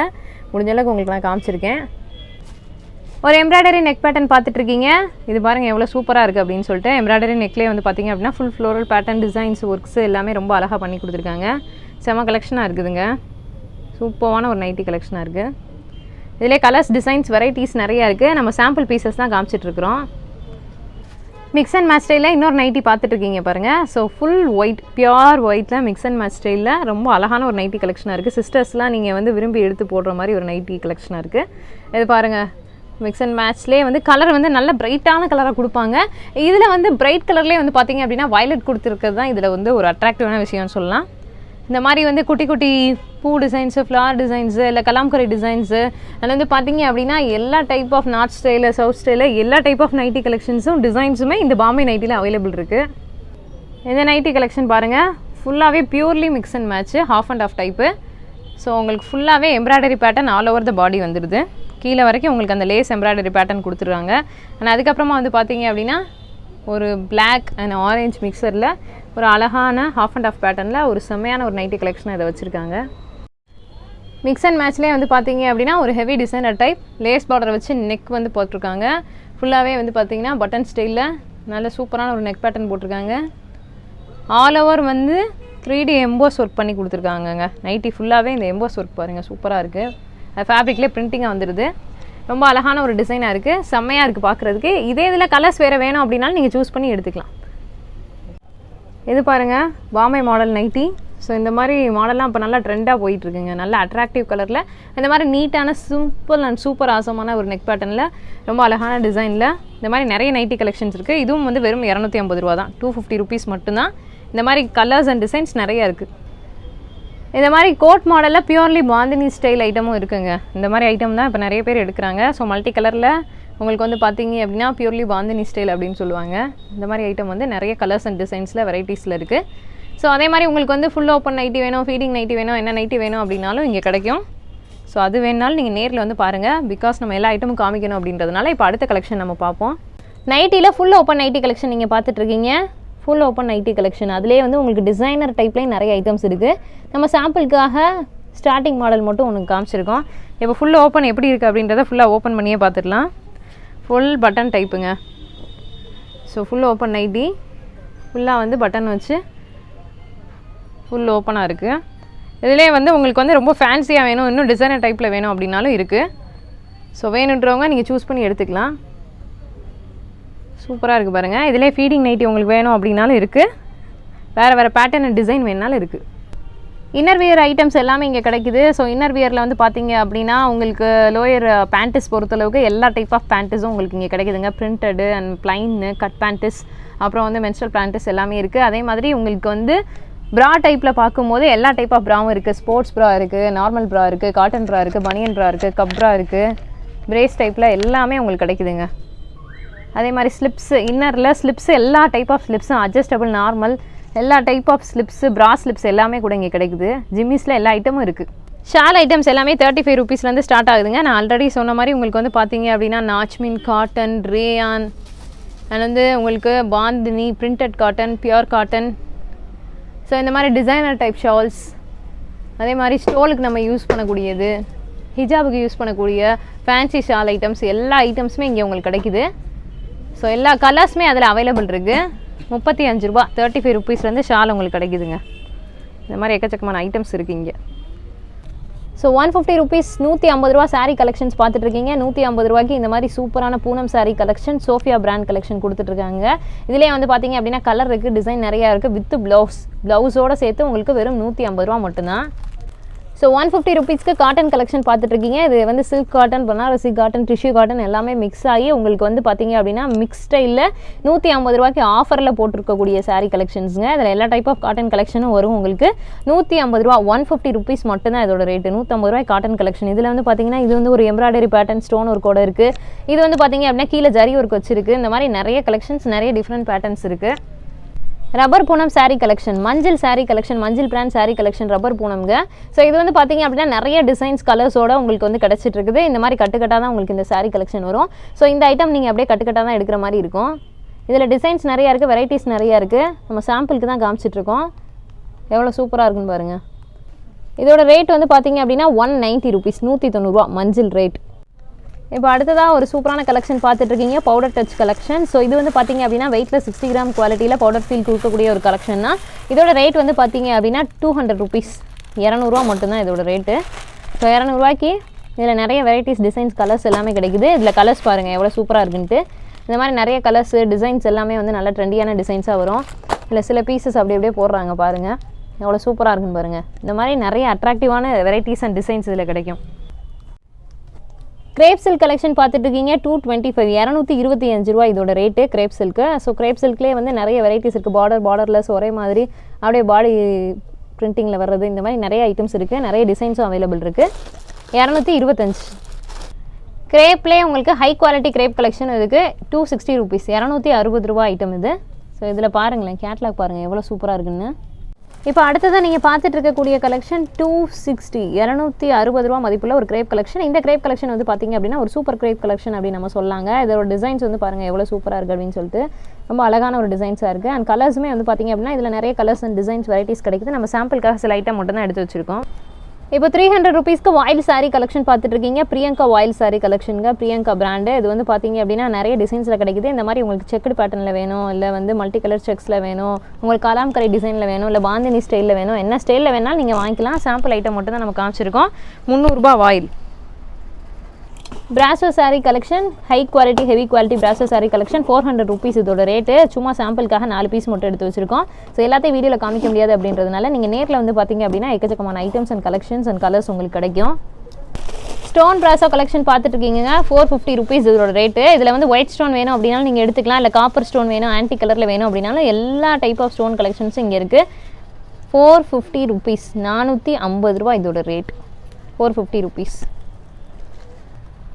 முடிஞ்சளவுக்கு உங்களுக்கு நான் காமிச்சிருக்கேன். ஒரு எம்ப்ராய்டரி நெக் பேட்டர்ன் பார்த்துட்டு இருக்கீங்க இது பாருங்க எவ்வளோ சூப்பராக இருக்குது அப்படின்னு சொல்லிட்டு. எம்ப்ராய்டரி நெக்லேயே வந்து பார்த்தீங்க அப்படின்னா full floral pattern designs works எல்லாமே ரொம்ப அழகாக பண்ணி கொடுத்துருக்காங்க. செம கலெக்ஷனாக இருக்குதுங்க. சூப்பரான ஒரு நைட்டி கலெக்ஷனாக இருக்குது இதிலே கலர்ஸ் டிசைன்ஸ் வெரைட்டிஸ் நிறையா இருக்குது நம்ம சாம்பிள் பீசஸ் தான் காமிச்சிட்ருக்குறோம் மிக்ஸ் அண்ட் மேட்ச் ஸ்டைலில் இன்னொரு நைட்டி பார்த்துட்டு இருக்கீங்க பாருங்கள் ஸோ ஃபுல் ஒயிட் பியூர் ஒயிட்டில் மிக்ஸ் அண்ட் மேட்ச் ஸ்டைலில் ரொம்ப அழகான ஒரு நைட்டி கலெக்ஷனாக இருக்குது சிஸ்டர்ஸ்லாம் நீங்கள் வந்து விரும்பி எடுத்து போடுற மாதிரி ஒரு நைட்டி கலெக்ஷனாக இருக்குது இது பாருங்கள் மிக்ஸ் அண்ட் மேட்ச்லேயே வந்து கலர் வந்து நல்ல பிரைட்டான கலராக கொடுப்பாங்க. இதில் வந்து பிரைட் கலர்லேயே வந்து பார்த்தீங்க அப்படின்னா வயலட் கொடுத்துருக்கிறது தான் இதில் வந்து ஒரு அட்ராக்டிவான விஷயம்னு சொல்லலாம். இந்த மாதிரி வந்து குட்டி குட்டி பூ டிசைன்ஸு ஃப்ளவர் டிசைன்ஸு இல்லை கலாம்கரை டிசைன்ஸு அதில் வந்து பார்த்தீங்க அப்படின்னா எல்லா type of north style south style எல்லா டைப் ஆஃப் நைட்டி கலெக்ஷன்ஸும் டிசைன்ஸுமே இந்த பாம்பே நைட்டியில் அவைலபிள் இருக்குது இந்த நைட்டி கலெக்ஷன் பாருங்கள் ஃபுல்லாகவே purely mix and match half and half type so உங்களுக்கு ஃபுல்லாகவே embroidery pattern all over the body வந்துடுது கீழே வரைக்கும் உங்களுக்கு அந்த லேஸ் எம்ப்ராய்டரி பேட்டர்ன் கொடுத்துருக்காங்க. அண்ட் அதுக்கப்புறமா வந்து பார்த்தீங்க அப்படின்னா ஒரு பிளாக் அண்ட் ஆரஞ்ச் மிக்சரில் ஒரு அழகான ஹாஃப் அண்ட் ஆஃப் பேட்டர்னில் ஒரு செம்மையான ஒரு நைட்டி கலெக்ஷன் இதை வச்சுருக்காங்க. மிக்ஸ் அண்ட் மேட்ச்லேயே வந்து பார்த்தீங்க அப்படின்னா ஒரு heavy designer type lace border வச்சு நெக் வந்து போட்டிருக்காங்க. ஃபுல்லாகவே வந்து பார்த்தீங்கன்னா பட்டன் ஸ்டைலில் நல்ல சூப்பரான ஒரு நெக் பேட்டர்ன் போட்டிருக்காங்க. ஆல் ஓவர் வந்து த்ரீ டி எம்போஸ் ஒர்க் பண்ணி கொடுத்துருக்காங்கங்க. நைட்டி ஃபுல்லாகவே இந்த எம்போஸ் ஒர்க் பாருங்கள் சூப்பராக இருக்குது அது ஃபேப்ரிக்லேயே பிரிண்டிங்காக வந்துடுது ரொம்ப அழகான ஒரு டிசைனாக இருக்குது செம்மையாக இருக்குது பார்க்குறதுக்கு இதே இதில் கலர்ஸ் வேறு வேணும் அப்படின்னாலும் நீங்கள் சூஸ் பண்ணி எடுத்துக்கலாம். இது பாருங்கள் பாம்பே மாடல் நைட்டி ஸோ இந்த மாதிரி மாடல்லாம் இப்போ நல்லா ட்ரெண்டாக போயிட்டுருக்குங்க. நல்லா அட்ராக்டிவ் கலரில் இந்த மாதிரி நீட்டான சிம்பிள் அண்ட் சூப்பர் ஆசமான ஒரு நெக் பேட்டர்னில் ரொம்ப அழகான டிசைனில் இந்த மாதிரி நிறைய நைட்டி கலெக்ஷன்ஸ் இருக்குது இதுவும் வந்து வெறும் இரநூத்தி ஐம்பது ரூபா தான். டூ ஃபிஃப்டி ருபீஸ் மட்டும்தான். இந்த மாதிரி கலர்ஸ் அண்ட் டிசைன்ஸ் நிறைய இருக்குது இந்த மாதிரி கோட் மாடலில் பியூர்லி பாந்தினி ஸ்டைல் ஐட்டமும் இருக்குங்க. இந்த மாதிரி ஐட்டம் தான் இப்போ நிறைய பேர் எடுக்கிறாங்க. ஸோ மல்டி கலரில் உங்களுக்கு வந்து பார்த்தீங்க அப்படின்னா பியூர்லி பாந்தினி ஸ்டைல் அப்படின்னு சொல்லுவாங்க. இந்த மாதிரி ஐட்டம் வந்து நிறைய கலர்ஸ் அண்ட் டிசைன்ஸில் வெரைட்டிஸில் இருக்குது ஸோ அதே மாதிரி உங்களுக்கு வந்து ஃபுல் ஓப்பன் நைட்டி வேணும் ஃபீடிங் நைட்டி வேணும் என்ன நைட்டி வேணும் அப்படின்னாலும் இங்கே கிடைக்கும். ஸோ அது வேணாலும் நீங்கள் நேரில் வந்து பாருங்கள் பிகாஸ் நம்ம எல்லா ஐட்டமும் காமிக்கணும் அப்படின்றதுனால இப்போ அடுத்த கலெக்ஷன் நம்ம பார்ப்போம். நைட்டியில் ஃபுல் ஓப்பன் நைட்டி கலெக்ஷன் நீங்கள் பார்த்துட்ருக்கீங்க ஃபுல் ஓப்பன் நைட்டி கலெக்ஷன் அதுலேயே வந்து உங்களுக்கு டிசைனர் டைப்லேயும் நிறைய ஐட்டம்ஸ் இருக்குது நம்ம சாம்பிளுக்காக ஸ்டார்டிங் மாடல் மட்டும் உனக்கு காமிச்சிருக்கோம். இப்போ ஃபுல் ஓப்பன் எப்படி இருக்குது அப்படின்றத ஃபுல்லாக ஓப்பன் பண்ணியே பார்த்துடலாம். ஃபுல் பட்டன் டைப்புங்க ஸோ ஃபுல் ஓப்பன் நைட்டி ஃபுல்லாக வந்து பட்டன் வச்சு ஃபுல் ஓப்பனாக இருக்குது இதிலே வந்து உங்களுக்கு வந்து ரொம்ப ஃபேன்சியாக வேணும் இன்னும் டிசைனர் டைப்பில் வேணும் அப்படின்னாலும் இருக்குது ஸோ வேணுன்றவங்க நீங்கள் சூஸ் பண்ணி எடுத்துக்கலாம். சூப்பராக இருக்குது பாருங்கள் இதிலே ஃபீடிங் நைட்டி உங்களுக்கு வேணும் அப்படின்னாலும் இருக்குது வேறு வேறு பேட்டர்ன் டிசைன் வேணுனாலும் இருக்குது இன்னர்வியர் ஐட்டம்ஸ் எல்லாமே இங்கே கிடைக்குது. ஸோ இன்னர் வியரில் வந்து பார்த்தீங்க அப்படின்னா உங்களுக்கு லோயர் பேண்ட்டிஸ் uh, பொறுத்தளவுக்கு எல்லா டைப் ஆஃப் பேண்ட்டிஸும் உங்களுக்கு இங்கே கிடைக்குதுங்க. பிரிண்டடு அண்ட் பிளைன்னு கட் பேண்ட்டிஸ் அப்புறம் வந்து மென்ஸ்ட்ரல் பேண்ட்டிஸ் எல்லாமே இருக்குது அதே மாதிரி உங்களுக்கு வந்து ப்ரா டைப்பில் பார்க்கும்போது எல்லா டைப் ஆஃப் ப்ராவும் இருக்குது ஸ்போர்ட்ஸ் ப்ரா இருக்குது நார்மல் ப்ரா இருக்குது காட்டன் ப்ரா இருக்குது பனியன் ப்ரா இருக்குது கப் ப்ரா இருக்குது பிரேஸ் டைப்பில் எல்லாமே உங்களுக்கு கிடைக்குதுங்க. அதே மாதிரி ஸ்லிப்ஸ் இன்னரில் ஸ்லிப்ஸ் எல்லா டைப் ஆஃப் ஸ்லிப்ஸும் அட்ஜஸ்டபிள் நார்மல் எல்லா type of slips bra slips எல்லாமே கூட இங்கே கிடைக்குது. ஜிம்மிஸில் எல்லா ஐட்டமும் இருக்குது ஷால் ஐட்டம்ஸ் எல்லாமே தேர்ட்டி ஃபைவ் ருபீஸ்லேருந்து ஸ்டார்ட் ஆகுதுங்க. நான் ஆல்ரெடி சொன்ன மாதிரி உங்களுக்கு வந்து பார்த்தீங்க அப்படின்னா நாச்மின் காட்டன் ரேயான் அண்ட் வந்து உங்களுக்கு bandhani printed cotton pure cotton so இந்த மாதிரி டிசைனர் டைப் ஷால்ஸ் அதே மாதிரி ஸ்டோலுக்கு நம்ம யூஸ் பண்ணக்கூடியது ஹிஜாபுக்கு யூஸ் பண்ணக்கூடிய ஃபேன்சி ஷால் ஐட்டம்ஸ் எல்லா ஐட்டம்ஸுமே இங்கே உங்களுக்கு கிடைக்குது. ஸோ எல்லா கலர்ஸுமே அதில் அவைலபிள் இருக்குது முப்பத்தி அஞ்சு ரூபா. தேர்ட்டி ஃபைவ் ருபீஸ்லேருந்து ஷால் உங்களுக்கு கிடைக்குதுங்க. இந்த மாதிரி எக்கச்சக்கமான ஐட்டம்ஸ் இருக்குது இங்கே. ஸோ ஒன் ஃபிஃப்டி ருபீஸ் நூற்றி ஐம்பது ரூபா சாரீ கலெக்ஷன்ஸ் பார்த்துட்ருக்கீங்க நூற்றி ஐம்பது ரூபாய்க்கு இந்த மாதிரி சூப்பரான Poonam sari collection Sophia brand collection கொடுத்துட்ருக்காங்க இதுலேயே வந்து பார்த்தீங்க அப்படின்னா கலர் இருக்குது டிசைன் நிறையா இருக்குது வித் ப்ளவுஸ் ப்ளவுஸோடு சேர்த்து உங்களுக்கு வெறும் நூற்றி ஐம்பது ரூபா மட்டும்தான். ஸோ ஒன் ஃபிஃப்டி ருபீஸ்க்கு காட்டன் கலெக்ஷன் பார்த்துட்டு இருக்கீங்க இது வந்து silk cotton Banarasi cotton tissue cotton எல்லாமே மிக்ஸ் ஆகி உங்களுக்கு வந்து பார்த்தீங்க அப்படின்னா மிக்ஸ் ஸ்டைலில் நூற்றி ஐம்பது ரூபாய்க்கு ஆஃபரில் போட்டிருக்கக்கூடிய சாரீ கலெக்ஷன்ஸுங்க இதில் எல்லா டைப் ஆஃப் காட்டன் கலெக்ஷனும் வரும் உங்களுக்கு. நூற்றி ஐம்பது ரூபா ஒன் ஃபிஃப்டி ருபீஸ் மட்டும்தான் இதோட ரேட்டு நூற்றம்பது ரூபாய் காட்டன் கலெக்ஷன் இதில் வந்து பார்த்தீங்கன்னா இது வந்து ஒரு எம்ப்ராய்டரி பேட்டர்ன் ஸ்டோன் ஒர்க் கூட இருக்குது இது வந்து பார்த்தீங்க அப்படின்னா கீழே ஜரி ஒர்க் வச்சிருக்கு. இந்த மாதிரி நிறைய கலெக்ஷன்ஸ் நிறைய டிஃப்ரெண்ட் பேட்டர்ன்ஸ் இருக்குது ரப்பர் பூனம் சாரீ கலெக்ஷன் மஞ்சள் சாரீ கலெக்ஷன் மஞ்சள் பிராண்ட் சாரீ கலெக்ஷன் ரப்பர் பூனம்ங்க. ஸோ இது வந்து பார்த்தீங்க அப்படின்னா நிறைய டிசைன்ஸ் கலர்ஸோட உங்களுக்கு வந்து கிடச்சிட்டு இருக்குது. இந்த மாதிரி கட்டுக்கட்டாக தான் உங்களுக்கு இந்த சாரீ கலெக்ஷன் வரும். ஸோ இந்த ஐட்டம் நீங்கள் அப்படியே கட்டுக்கட்டாக தான் எடுக்கிற மாதிரி இருக்கும். இதில் டிசைன்ஸ் நிறையா இருக்குது வெரைட்டிஸ் நிறையா இருக்குது நம்ம சாம்பிளுக்கு தான் காமிச்சிட்ருக்கோம் எவ்வளோ சூப்பராக இருக்குன்னு பாருங்கள் இதோட ரேட் வந்து பார்த்தீங்க அப்படின்னா ஒன் நைன்ட்டி ருபீஸ் நூற்றி தொண்ணூறுரூவா மஞ்சள் ரேட் இப்போ அடுத்ததாக ஒரு சூப்பரான கலெக்ஷன் பார்த்துட்ருக்கீங்க பவுடர் டச் கலெக்ஷன் ஸோ இது வந்து பார்த்தீங்க அப்படின்னா வெயிட்டில் சிக்ஸ்டி கிராம் குவாலிட்டியில் பவுடர் ஃபீல் கொடுக்கக்கூடிய ஒரு கலெக்ஷன் தான். இதோட ரேட் வந்து பார்த்தீங்க அப்படின்னா டூ ஹண்ட்ரட் ருபீஸ் இரநூறுவா மட்டும்தான் இதோட ரேட்டு ஸோ இரநூறுவாய்க்கு இதில் நிறைய வெரைட்டிஸ் டிசைன்ஸ் கலர்ஸ் எல்லாமே கிடைக்குது. இதில் கலர்ஸ் பாருங்கள் எவ்வளோ சூப்பராக இருக்குன்ட்டு. இந்த மாதிரி நிறைய கலர்ஸு டிசைன்ஸ் எல்லாமே வந்து நல்ல ட்ரெண்டியான டிசைன்ஸாக வரும். இல்லை சில பீசஸ் அப்படி அப்படியே போடுறாங்க பாருங்கள் எவ்வளோ சூப்பராக இருக்குன்னு பாருங்கள் இந்த மாதிரி நிறைய அட்ராக்டிவான வெரைட்டிஸ் அண்ட் டிசைன்ஸ் இதில் கிடைக்கும். கிரேப் சில்க் கலெக்ஷன் பார்த்துட்டு இருக்கீங்க டூ டுவெண்ட்டி ஃபைவ் இரநூத்தி இருபத்தி அஞ்சு ரூபா இதோட rate crepe silk so crepe சில்க்லேயே வந்து நிறைய வெரைட்டிஸ் இருக்குது பார்டர் பார்டர்லெஸ் ஒரே மாதிரி அப்படியே பாடி பிரிண்டிங்கில் வர்றது இந்த மாதிரி நிறைய ஐட்டம்ஸ் இருக்குது நிறைய டிசைன்ஸும் அவைலபிள் இருக்குது இரநூத்தி இருபத்தஞ்சு கிரேப்லேயே உங்களுக்கு ஹை குவாலிட்டி கிரேப் கலெக்ஷன் இருக்குது டூ சிக்ஸ்டி ருபீஸ் இரநூத்தி அறுபது ரூபா ஐட்டம் இது. ஸோ இதில் பாருங்களேன் கேட்லாக் பாருங்கள் எவ்வளோ சூப்பராக இருக்குன்னு. இப்போ அடுத்ததாக நீங்கள் பார்த்துட்டு இருக்கக்கூடிய கலெக்ஷன் டூ சிக்ஸ்டி இரநூத்தி அறுபது ரூபா மதிப்புள்ள ஒரு கிரேப் கலெக்ஷன் இந்த கிரேப் கலெக்ஷன் வந்து பார்த்தீங்க அப்படின்னா ஒரு சூப்பர் கிரேப் கலெக்ஷன் அப்படின்னு நம்ம சொல்லாங்க. இதோட டிசைன்ஸ் வந்து பாருங்கள் எவ்வளோ சூப்பராக இருக்குது அப்படின்னு சொல்லிட்டு. ரொம்ப அழகான ஒரு டிசைன்ஸாக இருக்குது அண்ட் கலர்ஸுமே வந்து பார்த்தீங்க அப்படின்னா இதில் நிறைய கலர்ஸ் அண்ட் டிசைன்ஸ் வெரைட்டிஸ் கிடைக்குது. நம்ம சாம்பிளுக்காக சில ஐட்டம் மட்டும் தான் எடுத்து வச்சிருக்கோம். இப்போ த்ரீ ஹண்ட்ரட் ருபீஸ்க்கு வாயில் சாரீ கலெக்ஷன் பார்த்துட்டு இருக்கீங்க பிரியங்கா வாயில் சாரீ கலெக்ஷனுங்க பிரியங்கா பிராண்டு இது வந்து பார்த்தீங்க அப்படின்னா நிறைய டிசைன்ஸில் கிடைக்குது. இந்த மாதிரி உங்களுக்கு செக்குடு பேட்டர்னில் வேணும் இல்லை வந்து மல்டி கலர் செக்ஸில் வேணும் உங்களுக்கு கலாம்கரை டிசைனில் வேணும் இல்லை பாந்தினி ஸ்டைலில் வேணும் என்ன ஸ்டைலில் வேணாலும் நீங்கள் வாங்கிக்கலாம். சாம்பிள் ஐட்டம் மட்டும் தான் நம்ம காமிச்சிருக்கோம். முந்நூறுரூபா வாயில் brasso sari collection high quality heavy quality brasso sari collection four hundred rupees இதோட ரேட்டு சும்மா சாம்பிளுக்காக நாலு பீஸ் மட்டும் எடுத்து வச்சிருக்கோம். ஸோ எல்லாத்தையும் வீடியோவில் காமிக்க முடியாது அப்படின்றதுனால நீங்கள் நேரில் வந்து பார்த்தீங்க அப்படின்னா எக்கச்சக்கமான items and collections and colours உங்களுக்கு கிடைக்கும். ஸ்டோன் பிராசோ கலெக்ஷன் பார்த்துட்டு இருக்கீங்க ஃபோர் ஃபிஃப்டி ருபீஸ் இதோட ரேட்டு இதில் வந்து ஒயிட் ஸ்டோன் வேணும் அப்படின்னாலும் நீங்கள் எடுத்துக்கலாம். இல்லை காப்பர் ஸ்டோன் வேணும் ஆன்டி கலரில் வேணும் அப்படின்னாலும் எல்லா டைப் ஆஃப் ஸ்டோன் கலெக்ஷன்ஸும் இங்கே இருக்குது ஃபோர் ஃபிஃப்டி ருபீஸ் நானூற்றி ஐம்பது ரூபா இதோட ரேட் ஃபோர் ஃபிஃப்டி ருபீஸ்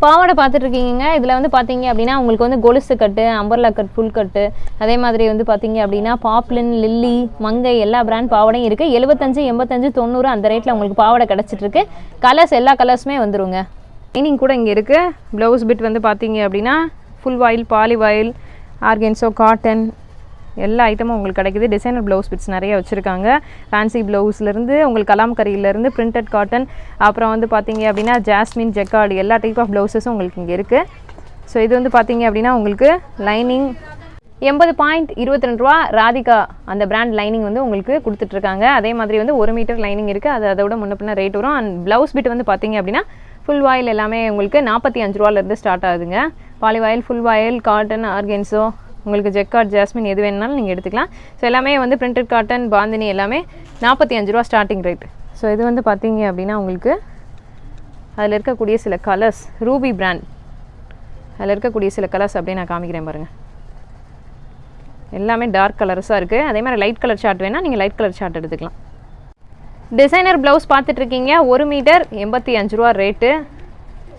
பாவாடை பார்த்துட்ருக்கீங்க இதில் வந்து பார்த்தீங்க அப்படின்னா உங்களுக்கு வந்து கொலுசு cut umbrella cut full cut அதே மாதிரி வந்து பார்த்தீங்க அப்படின்னா பாப்லின் லில்லி மங்கை எல்லா பிராண்ட் பாவாடையும் இருக்குது எழுபத்தஞ்சு எண்பத்தஞ்சு தொண்ணூறு அந்த ரேட்டில் உங்களுக்கு பாவாடை கிடச்சிட்ருக்கு. கலர்ஸ் எல்லா கலர்ஸுமே வந்துருங்க. லைனிங் கூட இங்கே இருக்குது ப்ளவுஸ் பிட் வந்து பார்த்தீங்க அப்படின்னா ஃபுல் வாயில் பாலி வாயில் ஆர்கென்சோ காட்டன் எல்லா ஐட்டமும் உங்களுக்கு கிடைக்குது. டிசைனர் ப்ளவுஸ் பிட்ஸ் நிறைய வச்சுருக்காங்க. ஃபேன்சி ப்ளவுஸ்லேருந்து உங்களுக்கு கலாம்கரியிலேருந்து பிரிண்டட் காட்டன் அப்புறம் வந்து பார்த்தீங்க அப்படின்னா ஜாஸ்மின் ஜெக்கார்டு எல்லா டைப் ஆஃப் ப்ளவுஸஸும் உங்களுக்கு இங்கே இருக்குது ஸோ இது வந்து பார்த்தீங்க அப்படின்னா உங்களுக்கு லைனிங் எண்பது பாயிண்ட் இருபத்தி ரெண்டு ரூபா ராதிகா அந்த பிராண்ட் லைனிங் வந்து உங்களுக்கு கொடுத்துட்ருக்காங்க. அதே மாதிரி வந்து ஒரு மீட்டர் லைனிங் இருக்குது அது அதோட முன்ன பின்ன ரேட் வரும். அண்ட் ப்ளவுஸ் பிட் வந்து பார்த்தீங்க அப்படின்னா ஃபுல் வாயில் எல்லாமே உங்களுக்கு நாற்பத்தி அஞ்சு ரூபாலேருந்து ஸ்டார்ட் ஆகுதுங்க. பாலிவாயில் ஃபுல் வாயில் காட்டன் ஆர்கென்ஸோ உங்களுக்கு ஜெக்கார்ட் ஜாஸ்மின் எது வேணுனாலும் நீங்கள் எடுத்துக்கலாம். ஸோ எல்லாமே வந்து பிரிண்டட் காட்டன் பாந்தினி எல்லாமே நாற்பத்தி அஞ்சு ரூபா ஸ்டார்டிங் ரேட் ஸோ இது வந்து பார்த்தீங்க அப்படின்னா உங்களுக்கு அதில் இருக்கக்கூடிய சில கலர்ஸ் ரூபி பிராண்ட் அதில் இருக்கக்கூடிய சில கலர்ஸ் அப்படியே நான் காமிக்கிறேன் பாருங்கள் எல்லாமே டார்க் கலர்ஸாக இருக்குது அதே மாதிரி லைட் கலர் ஷார்ட் வேணால் நீங்கள் லைட் கலர் ஷார்ட் எடுத்துக்கலாம். டிசைனர் ப்ளவுஸ் பார்த்துட்ருக்கீங்க. ஒரு மீட்டர் எண்பத்தி அஞ்சு ரூபா ரேட்டு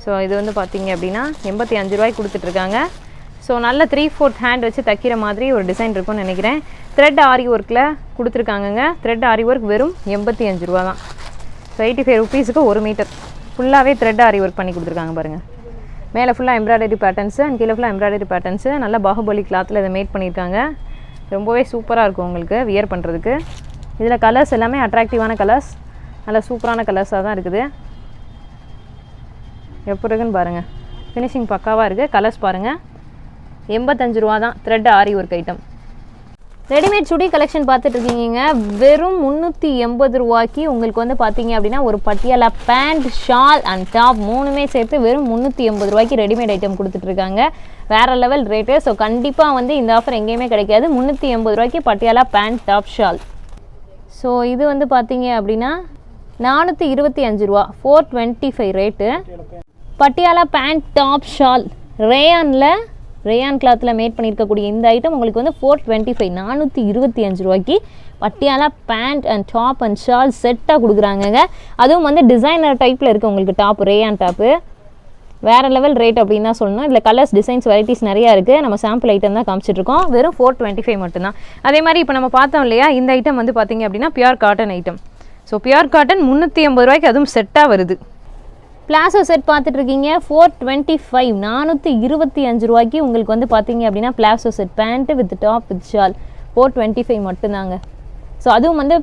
ஸோ இது வந்து பார்த்தீங்க அப்படின்னா எண்பத்தி அஞ்சு ரூபாய்க்கு கொடுத்துட்ருக்காங்க. ஸோ நல்ல த்ரீ ஃபோர்த் ஹேண்ட் வச்சு தைக்கிற மாதிரி ஒரு டிசைன் இருக்கும்னு நினைக்கிறேன். த்ரெட் ஆரி ஒர்க்கில் கொடுத்துருக்காங்கங்க. த்ரெட் ஆரி ஒர்க் வெறும் எண்பத்தி அஞ்சு ரூபா தான். ஸோ எயிட்டி ஃபைவ் ருபீஸுக்கு ஒரு மீட்டர் ஃபுல்லாகவே த்ரெட் ஆரி ஒர்க் பண்ணி கொடுத்துருக்காங்க பாருங்கள் மேலே ஃபுல்லாக எம்ப்ராய்டரி பேட்டர்ன்ஸு அண்ட் கீழே ஃபுல்லாக எம்ப்ராய்டரி பேட்டர்ன்ஸு நல்லா பாகுபலி கிளாத்தில் இதை மேட் பண்ணியிருக்காங்க. ரொம்பவே சூப்பராக இருக்கும் உங்களுக்கு வியர் பண்ணுறதுக்கு இதில் கலர்ஸ் எல்லாமே அட்ராக்டிவான கலர்ஸ் நல்லா சூப்பரான கலர்ஸாக தான் இருக்குது. எப்படி இருக்குன்னு பாருங்கள் ஃபினிஷிங் பக்காவாக இருக்குது கலர்ஸ் பாருங்கள் எண்பத்தஞ்சு ரூபா தான் thread aari work item readymade chudi collection பார்த்துட்டு இருக்கீங்க. வெறும் முந்நூற்றி எண்பது ரூபாய்க்கு உங்களுக்கு வந்து பார்த்தீங்க அப்படின்னா ஒரு Patiala pant shawl and top மூணுமே சேர்த்து வெறும் முந்நூற்றி எண்பது ரூபாய்க்கு ரெடிமேட் ஐட்டம் கொடுத்துட்ருக்காங்க வேறு லெவல் ரேட்டு ஸோ கண்டிப்பாக வந்து இந்த ஆஃபர் எங்கேயுமே கிடைக்காது. முந்நூற்றி எண்பது ரூபாய்க்கு Patiala pant top shawl so இது வந்து பார்த்தீங்க அப்படின்னா நானூற்றி இருபத்தி அஞ்சு ரூபா four twenty five rate Patiala pant top shawl ரேயானில் rayon கிளாத்தில் மேட் பண்ணியிருக்கக்கூடிய இந்த ஐட்டம் உங்களுக்கு வந்து ஃபோர் டுவெண்ட்டி ஃபைவ் நானூற்றி இருபத்தி அஞ்சு ரூபாய்க்கு Patiala pant and top and shawl செட்டாக கொடுக்குறாங்கங்க. அதுவும் வந்து டிசைனர் டைப்பில் இருக்குது உங்களுக்கு டாப் ரேயான் டாப்பு வேறு லெவல் ரேட் அப்படின்னு தான் சொல்லணும். இதில் கலர்ஸ் டிசைன்ஸ் வெரைட்டிஸ் நிறையா இருக்குது நம்ம சாம்பிள் ஐட்டம் தான் காமிச்சிட்ருக்கோம் வெறும் ஃபோர் டுவெண்ட்டி ஃபைவ் மட்டும்தான். அதே மாதிரி இப்போ நம்ம பார்த்தோம் இல்லையா இந்த ஐட்டம் வந்து பார்த்தீங்க அப்படின்னா pure cotton item so pure cotton முந்நூற்றி ஐம்பது ரூபாய்க்கு அதுவும் செட்டாக வருது. பிளாசோ செட் பார்த்துட்டு இருக்கீங்க ஃபோர் டுவெண்ட்டி ஃபைவ் நானூற்றி இருபத்தி அஞ்சு ரூபாய்க்கு உங்களுக்கு வந்து பார்த்தீங்க அப்படின்னா palazzo set pant with top with shawl four twenty five மட்டும்தாங்க. ஸோ அதுவும் வந்து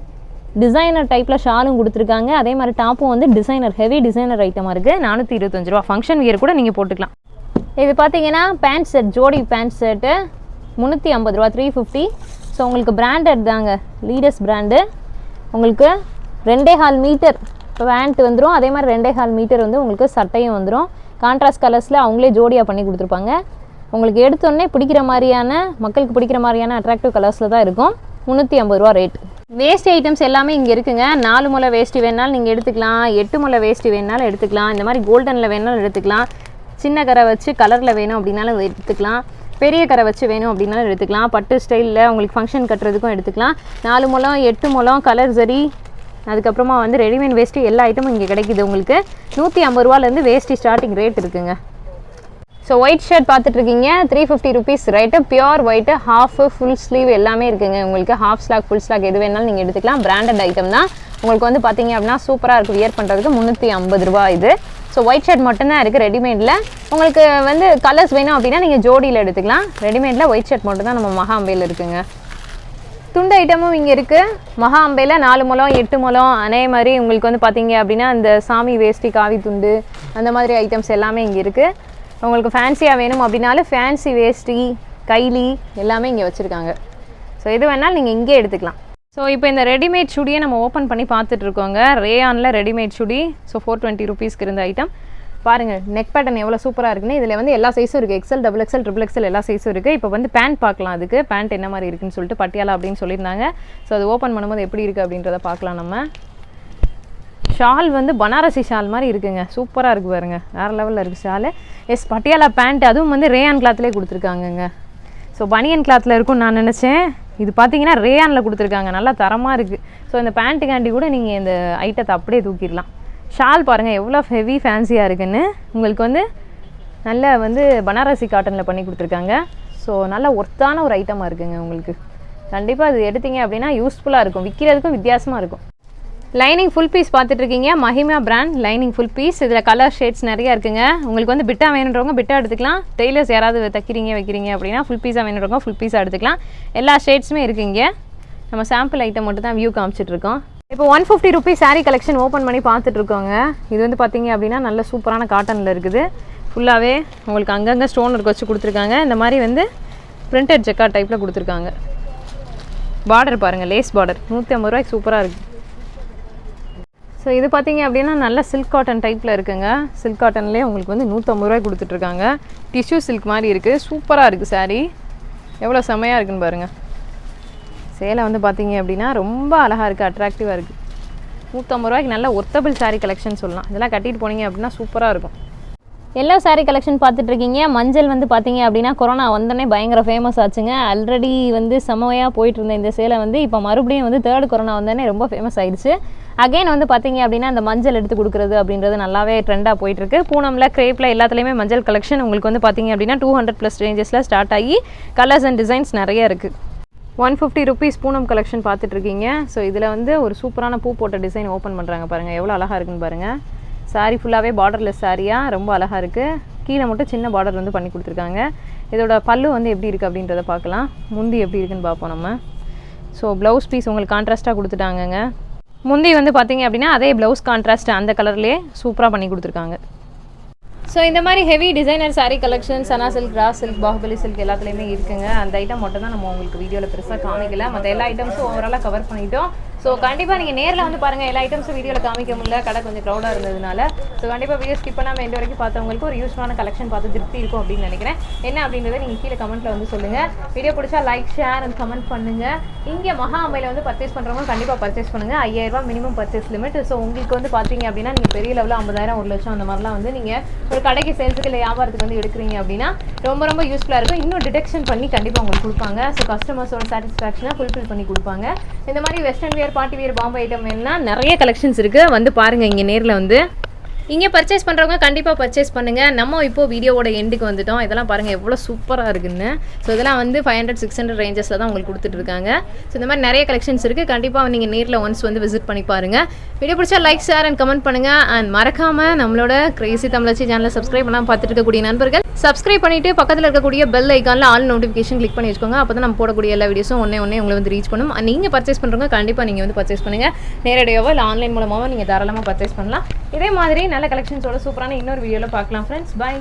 டிசைனர் டைப்பில் ஷாலும் கொடுத்துருக்காங்க. அதே மாதிரி டாப்பும் வந்து டிசைனர் ஹெவி டிசைனர் ஐட்டமாக இருக்குது நானூற்றி இருபத்தஞ்சு ரூபா. ஃபங்க்ஷன் வியர் கூட நீங்கள் போட்டுக்கலாம். இது பார்த்தீங்கன்னா பேண்ட் செட் ஜோடி பேண்ட் செட்டு முந்நூற்றி ஐம்பது ரூபா த்ரீ ஃபிஃப்டி ஸோ உங்களுக்கு பிராண்டட் தாங்க. லீடர்ஸ் பிராண்டு உங்களுக்கு ரெண்டே ஹால் மீட்டர் பேண்ட் வந்துடும் அதே மாதிரி ரெண்டே கால் மீட்டர் வந்து உங்களுக்கு சட்டையும் வந்துடும் கான்ட்ராஸ்ட் கலர்ஸில் அவங்களே ஜோடியாக பண்ணி கொடுத்துருப்பாங்க. உங்களுக்கு எடுத்தோடனே பிடிக்கிற மாதிரியான மக்களுக்கு பிடிக்கிற மாதிரியான அட்ராக்டிவ் கலர்ஸில் தான் இருக்கும். முந்நூற்றி ஐம்பது ரூபா ரேட் வேஸ்ட் ஐட்டம்ஸ் எல்லாமே இங்கே இருக்குங்க. நாலு முளை வேஷ்டி வேணாலும் நீங்கள் எடுத்துக்கலாம். எட்டு முளை வேஷ்டி வேணாலும் எடுத்துக்கலாம். இந்த மாதிரி கோல்டனில் வேணாலும் எடுத்துக்கலாம். சின்ன கரை வச்சு கலரில் வேணும் அப்படின்னாலும் எடுத்துக்கலாம். பெரிய கரை வச்சு வேணும் அப்படின்னாலும் எடுத்துக்கலாம். பட்டு ஸ்டைலில் உங்களுக்கு ஃபங்க்ஷன் கட்டுறதுக்கும் எடுத்துக்கலாம். நாலு முழம் எட்டு முழம் கலர் சரி அதுக்கப்புறமா வந்து ரெடிமேட் வேஸ்ட்டு எல்லா ஐட்டமும் இங்கே கிடைக்குது உங்களுக்கு. நூற்றி ஐம்பது ரூபாலேருந்து வேஸ்ட்டு ஸ்டார்டிங் ரேட் இருக்குங்க. ஸோ ஒயிட் ஷர்ட் பார்த்துட்டு இருக்கீங்க three fifty rupees right pure white half full sleeve எல்லாமே இருக்குங்க. உங்களுக்கு ஹாஃப் ஸ்லாக் ஃபுல் ஸ்லாக் எது வேணாலும் நீங்கள் எடுத்துக்கலாம். பிராண்டட் ஐட்டம் தான். உங்களுக்கு வந்து பார்த்தீங்க அப்படின்னா சூப்பராக இருக்குது வியர் பண்ணுறதுக்கு முந்நூற்றி ஐம்பது ரூபா இது. ஸோ ஒயிட் ஷர்ட் மட்டும்தான் இருக்குது ரெடிமேடில் உங்களுக்கு வந்து கலர்ஸ் வேணும் அப்படின்னா நீங்கள் ஜோடியில் எடுத்துக்கலாம். ரெடிமேடில் ஒயிட் ஷர்ட் மட்டும் தான் நம்ம மகாம்பேயில் இருக்குங்க. துண்டு ஐட்டமும் இங்கே இருக்குது மகா அம்பையில் நாலு முழம் எட்டு முழம். அதே மாதிரி உங்களுக்கு வந்து பார்த்தீங்க அப்படின்னா இந்த சாமி வேஷ்டி காவி துண்டு அந்த மாதிரி ஐட்டம்ஸ் எல்லாமே இங்கே இருக்குது உங்களுக்கு ஃபேன்சியாக வேணும் அப்படின்னாலும் ஃபேன்சி வேஷ்டி கைலி எல்லாமே இங்கே வச்சுருக்காங்க. ஸோ எது வேணாலும் நீங்கள் இங்கே எடுத்துக்கலாம். ஸோ இப்போ இந்த ரெடிமேட் சுடியை நம்ம ஓப்பன் பண்ணி பார்த்துட்ருக்கோங்க ரேயானில் readymade chudi. So four twenty ருபீஸ்க்கு இருந்த ஐட்டம் பாருங்கள் நெக் பேட்டர்ன் எவ்வளோ சூப்பராக இருக்குன்னு. இதில் வந்து எல்லா சைஸும் இருக்குது XL double XL triple XL எல்லா சைஸும் இருக்குது இப்போ வந்து பேண்ட் பார்க்கலாம் அதுக்கு. பேண்ட் என்ன மாதிரி இருக்குன்னு சொல்லிட்டு பட்டியாலா அப்படின்னு சொல்லியிருந்தாங்க. ஸோ அது ஓப்பன் பண்ணும்போது எப்படி இருக்குது அப்படின்றத பார்க்கலாம் நம்ம. ஷால் வந்து பனாரசி ஷால் மாதிரி இருக்குங்க. சூப்பராக இருக்குது பாருங்க. வேறு லெவலில் இருக்குது ஷால் எஸ் பட்டியாலா பேண்ட் அதுவும் வந்து ரேயான் கிளாத்லேயே கொடுத்துருக்காங்கங்க. ஸோ பனியன் கிளாத்தில் இருக்கும்னு நான் நினச்சேன். இது பார்த்தீங்கன்னா ரேயானில் கொடுத்துருக்காங்க. நல்லா தரமாக இருக்குது ஸோ இந்த பேண்ட்டுக்காண்டி கூட நீங்கள் இந்த ஐட்டத்தை அப்படியே தூக்கிடலாம். ஷால் பாருங்கள் எவ்வளோ ஹெவி ஃபேன்சியாக இருக்குன்னு. உங்களுக்கு வந்து நல்ல வந்து பனாரசி காட்டனில் பண்ணி கொடுத்துருக்காங்க. ஸோ நல்ல ஒர்த்தான ஒரு ஐட்டமாக இருக்குங்க உங்களுக்கு. கண்டிப்பாக அது எடுத்தீங்க அப்படின்னா யூஸ்ஃபுல்லாக இருக்கும். விற்கிறதுக்கும் வித்தியாசமாக இருக்கும். லைனிங் ஃபுல் பீஸ் பார்த்துட்ருக்கீங்க Mahima brand lining full piece இதில் கலர் ஷேட்ஸ் நிறையா இருக்குங்க. உங்களுக்கு வந்து பிட்டா வேணுன்றவங்க பிட்டா எடுத்துக்கலாம். டெய்லர்ஸ் யாராவது தைக்கிறீங்க வைக்கிறீங்க அப்படின்னா ஃபுல் பீஸாக வேணுன்றவங்க ஃபுல் பீஸாக எடுத்துக்கலாம். எல்லா ஷேட்ஸுமே இருக்குது இங்கே நம்ம சாம்பிள் ஐட்டம் மட்டும் தான் வியூ காமிச்சிட்ருக்கோம் இப்போ one fifty rupees sari collection open பண்ணி பார்த்துட்டு இருக்கோங்க இது வந்து பார்த்தீங்க அப்படின்னா நல்ல சூப்பரான காட்டனில் இருக்குது. ஃபுல்லாகவே உங்களுக்கு அங்கங்கே ஸ்டோன் இருக்க வச்சு கொடுத்துருக்காங்க. இந்த மாதிரி வந்து பிரிண்டட் ஜெக்கா டைப்பில் கொடுத்துருக்காங்க. பார்டர் பாருங்கள் லேஸ் பார்டர் நூற்றி ஐம்பது ரூபாய்க்கு சூப்பராக இருக்குது ஸோ இது பார்த்தீங்க அப்படின்னா நல்ல சில்க் காட்டன் டைப்பில் இருக்குங்க. சில்க் காட்டன்லேயே உங்களுக்கு வந்து நூற்றம்பது ரூபாய் கொடுத்துட்ருக்காங்க. டிஷ்யூ சில்க் மாதிரி இருக்குது சூப்பராக இருக்குது சாரீ எவ்வளோ செமையாக இருக்குன்னு பாருங்கள் சேலை வந்து பார்த்தீங்க அப்படின்னா ரொம்ப அழகாக இருக்குது அட்ராக்டிவாக இருக்குது நூற்றம்பது ரூபாய்க்கு நல்ல ஒர்த்தபிள் சாரீ கலெக்ஷன் சொல்லலாம். இதெல்லாம் கட்டிட்டு போனீங்க அப்படின்னா சூப்பராக இருக்கும். எல்லா சாரீ கலெக்ஷன் பார்த்துட்ருக்கீங்க மஞ்சள் வந்து பார்த்தீங்க அப்படின்னா கொரோனா வந்தோடனே பயங்கர ஃபேமஸ் ஆச்சுங்க. ஆல்ரெடி வந்து செமையாக போயிட்டு இருந்த இந்த சேலை வந்து இப்போ மறுபடியும் வந்து தேர்ட் கொரோனா வந்தோடனே ரொம்ப ஃபேமஸ் ஆயிடுச்சு. அகைன் வந்து பார்த்தீங்க அப்படின்னா அந்த மஞ்சள் எடுத்து கொடுக்குறது அப்படின்றது நல்லாவே ட்ரெண்டாக போயிட்டுருக்கு பூனமில் கிரேப்பில் எல்லாத்துலேயுமே மஞ்சள் கலெக்ஷன் உங்களுக்கு வந்து பார்த்தீங்க அப்படின்னா டூ ஹண்ட்ரட் ப்ளஸ் ரேஞ்சஸில் ஸ்டார்ட் ஆகி கலர்ஸ் அண்ட் டிசைன்ஸ் நிறைய இருக்குது one fifty rupees Poonam collection பார்த்துட்டு இருக்கீங்க ஸோ இதில் வந்து ஒரு சூப்பரான பூ போட்ட டிசைன் ஓப்பன் பண்ணுறாங்க பாருங்கள் எவ்வளோ அழகாக இருக்குன்னு பாருங்கள் சாரீ ஃபுல்லாகவே பார்டர்லெஸ் சாரியாக ரொம்ப அழகாக இருக்குது கீழே மட்டும் சின்ன பார்டர் வந்து பண்ணி கொடுத்துருக்காங்க. இதோட பல்லு வந்து எப்படி இருக்குது அப்படின்றத பார்க்கலாம். முந்தி எப்படி இருக்குன்னு பார்ப்போம் நம்ம. ஸோ ப்ளவுஸ் பீஸ் உங்களுக்கு கான்ட்ராஸ்ட்டாக கொடுத்துட்டாங்கங்க. முந்தி வந்து பார்த்தீங்க அப்படின்னா அதே ப்ளவுஸ் கான்ட்ராஸ்ட் அந்த கலர்லேயே சூப்பராக பண்ணி கொடுத்துருக்காங்க. ஸோ இந்த மாதிரி heavy designer sari collection Sana silk ராஸ் சில்க் பாகுபலி சில்க் எல்லாத்துலேயுமே இருக்குங்க. அந்த ஐட்டம் மட்டும் தான் நம்ம உங்களுக்கு வீடியோவில் பெருசாக காமிக்கல. மற்ற எல்லா ஐட்டம்ஸும் ஓவராலாக கவர் பண்ணிட்டோம். ஸோ கண்டிப்பாக நீங்கள் நேரில் வந்து பாருங்கள் எல்லா ஐட்டம்ஸும் வீடியோவில் காமிக்க முடியல கடை கொஞ்சம் க்ரௌடாக இருந்ததுனால. ஸோ கண்டிப்பாக வீடியோ ஸ்கிப் பண்ணாமல் எந்த வரைக்கும் பார்த்தவங்களுக்கு ஒரு யூஸ்ஃபுல்லான கலெக்ஷன் பார்த்து திருப்தி இருக்கும் அப்படின்னு நினைக்கிறேன். என்ன அப்படின்றத நீங்கள் கீழே கமெண்ட்டில் வந்து சொல்லுங்கள் வீடியோ பிடிச்சா லைக் ஷேர் அண்ட் கமெண்ட் பண்ணுங்கள் இங்கே மகா அம்மையில் வந்து பர்ச்சேஸ் பண்ணுறவங்க கண்டிப்பாக பர்ச்சேஸ் பண்ணுங்கள் ஐயாயிரரூபா மினிமம் பர்ச்சேஸ் லிமிட் ஸோ உங்களுக்கு வந்து பார்த்தீங்க அப்படின்னா நீங்கள் பெரிய லெவலில் ஐம்பதாயிரம் ஒரு லட்சம் அந்த மாதிரிலாம் வந்து நீங்கள் ஒரு கடைக்கு சேல்ஸுக்கு இல்லை வியாபாரத்துக்கு வந்து எடுக்கிறீங்க அப்படின்னா ரொம்ப ரொம்ப யூஸ்ஃபுல்லாக இருக்கும். இன்னும் டிடெக்ஷன் பண்ணி கண்டிப்பாக உங்களுக்கு கொடுப்பாங்க. ஸோ கஸ்டமர்ஸோட சாட்டிஸ்ஃபேக்ஷனாக ஃபுல்ஃபில் பண்ணி கொடுப்பாங்க. இந்த மாதிரி வெஸ்டர்ன் வியர் பாட்டி வீர் பாம்பே ஐட்டம் வேணும்னா நிறைய கலெக்ஷன்ஸ் இருக்குது வந்து பாருங்கள் இங்கே நேரில் வந்து இங்கே பர்ச்சேஸ் பண்ணுறவங்க கண்டிப்பாக பர்ச்சேஸ் பண்ணுங்கள் நம்ம இப்போ வீடியோவோட எண்டுக்கு வந்துட்டோம். இதெல்லாம் பாருங்கள் எவ்வளோ சூப்பராக இருக்குன்னு. ஸோ இதெல்லாம் வந்து ஃபைவ் ஹண்ட்ரட் சிக்ஸ் ஹண்ட்ரட் ரேஞ்சஸில் தான் உங்களுக்கு கொடுத்துட்ருக்காங்க ஸோ இந்த மாதிரி நிறைய கலெக்ஷன்ஸ் இருக்குது கண்டிப்பாக நீங்கள் நேரில் ஒன்ஸ் வந்து விசிட் பண்ணி பாருங்கள் வீடியோ பிடிச்சா லைக் ஷேர் அண்ட் கமெண்ட் பண்ணுங்கள் அண்ட் மறக்காமல் நம்மளோட கிரேசி தமிழச்சி சேனலை சப்ஸ்கிரைப் பண்ணாமல் பார்த்துட்டு இருக்கக்கூடிய நண்பர்கள் சப்ஸ்கிரைப் பண்ணிவிட்டு பக்கத்தில் இருக்கக்கூடிய பெல் ஐக்கானில் ஆல் நோட்டிஃபிகேஷன் கிளிக் பண்ணி வச்சுக்கோங்க. அப்போ தான் நம்ம போடக்கூடிய எல்லா வீடியோஸும் ஒன்றே ஒன்றே உங்களை வந்து ரீச் பண்ணும். நீங்கள் பர்ச்சேஸ் பண்ணுறவங்க கண்டிப்பாக நீங்கள் வந்து பர்ச்சேஸ் பண்ணுங்கள் நேரடியாவோ இல்லை ஆன்லைன் மூலமாகவோ நீங்கள் தாராளமாக பர்ச்சேஸ் பண்ணலாம். இதே மாதிரி நல்ல கலெக்ஷன்ஸோட சூப்பரான இன்னொரு வீடியோவில் பார்க்கலாம் ஃப்ரெண்ட்ஸ் பை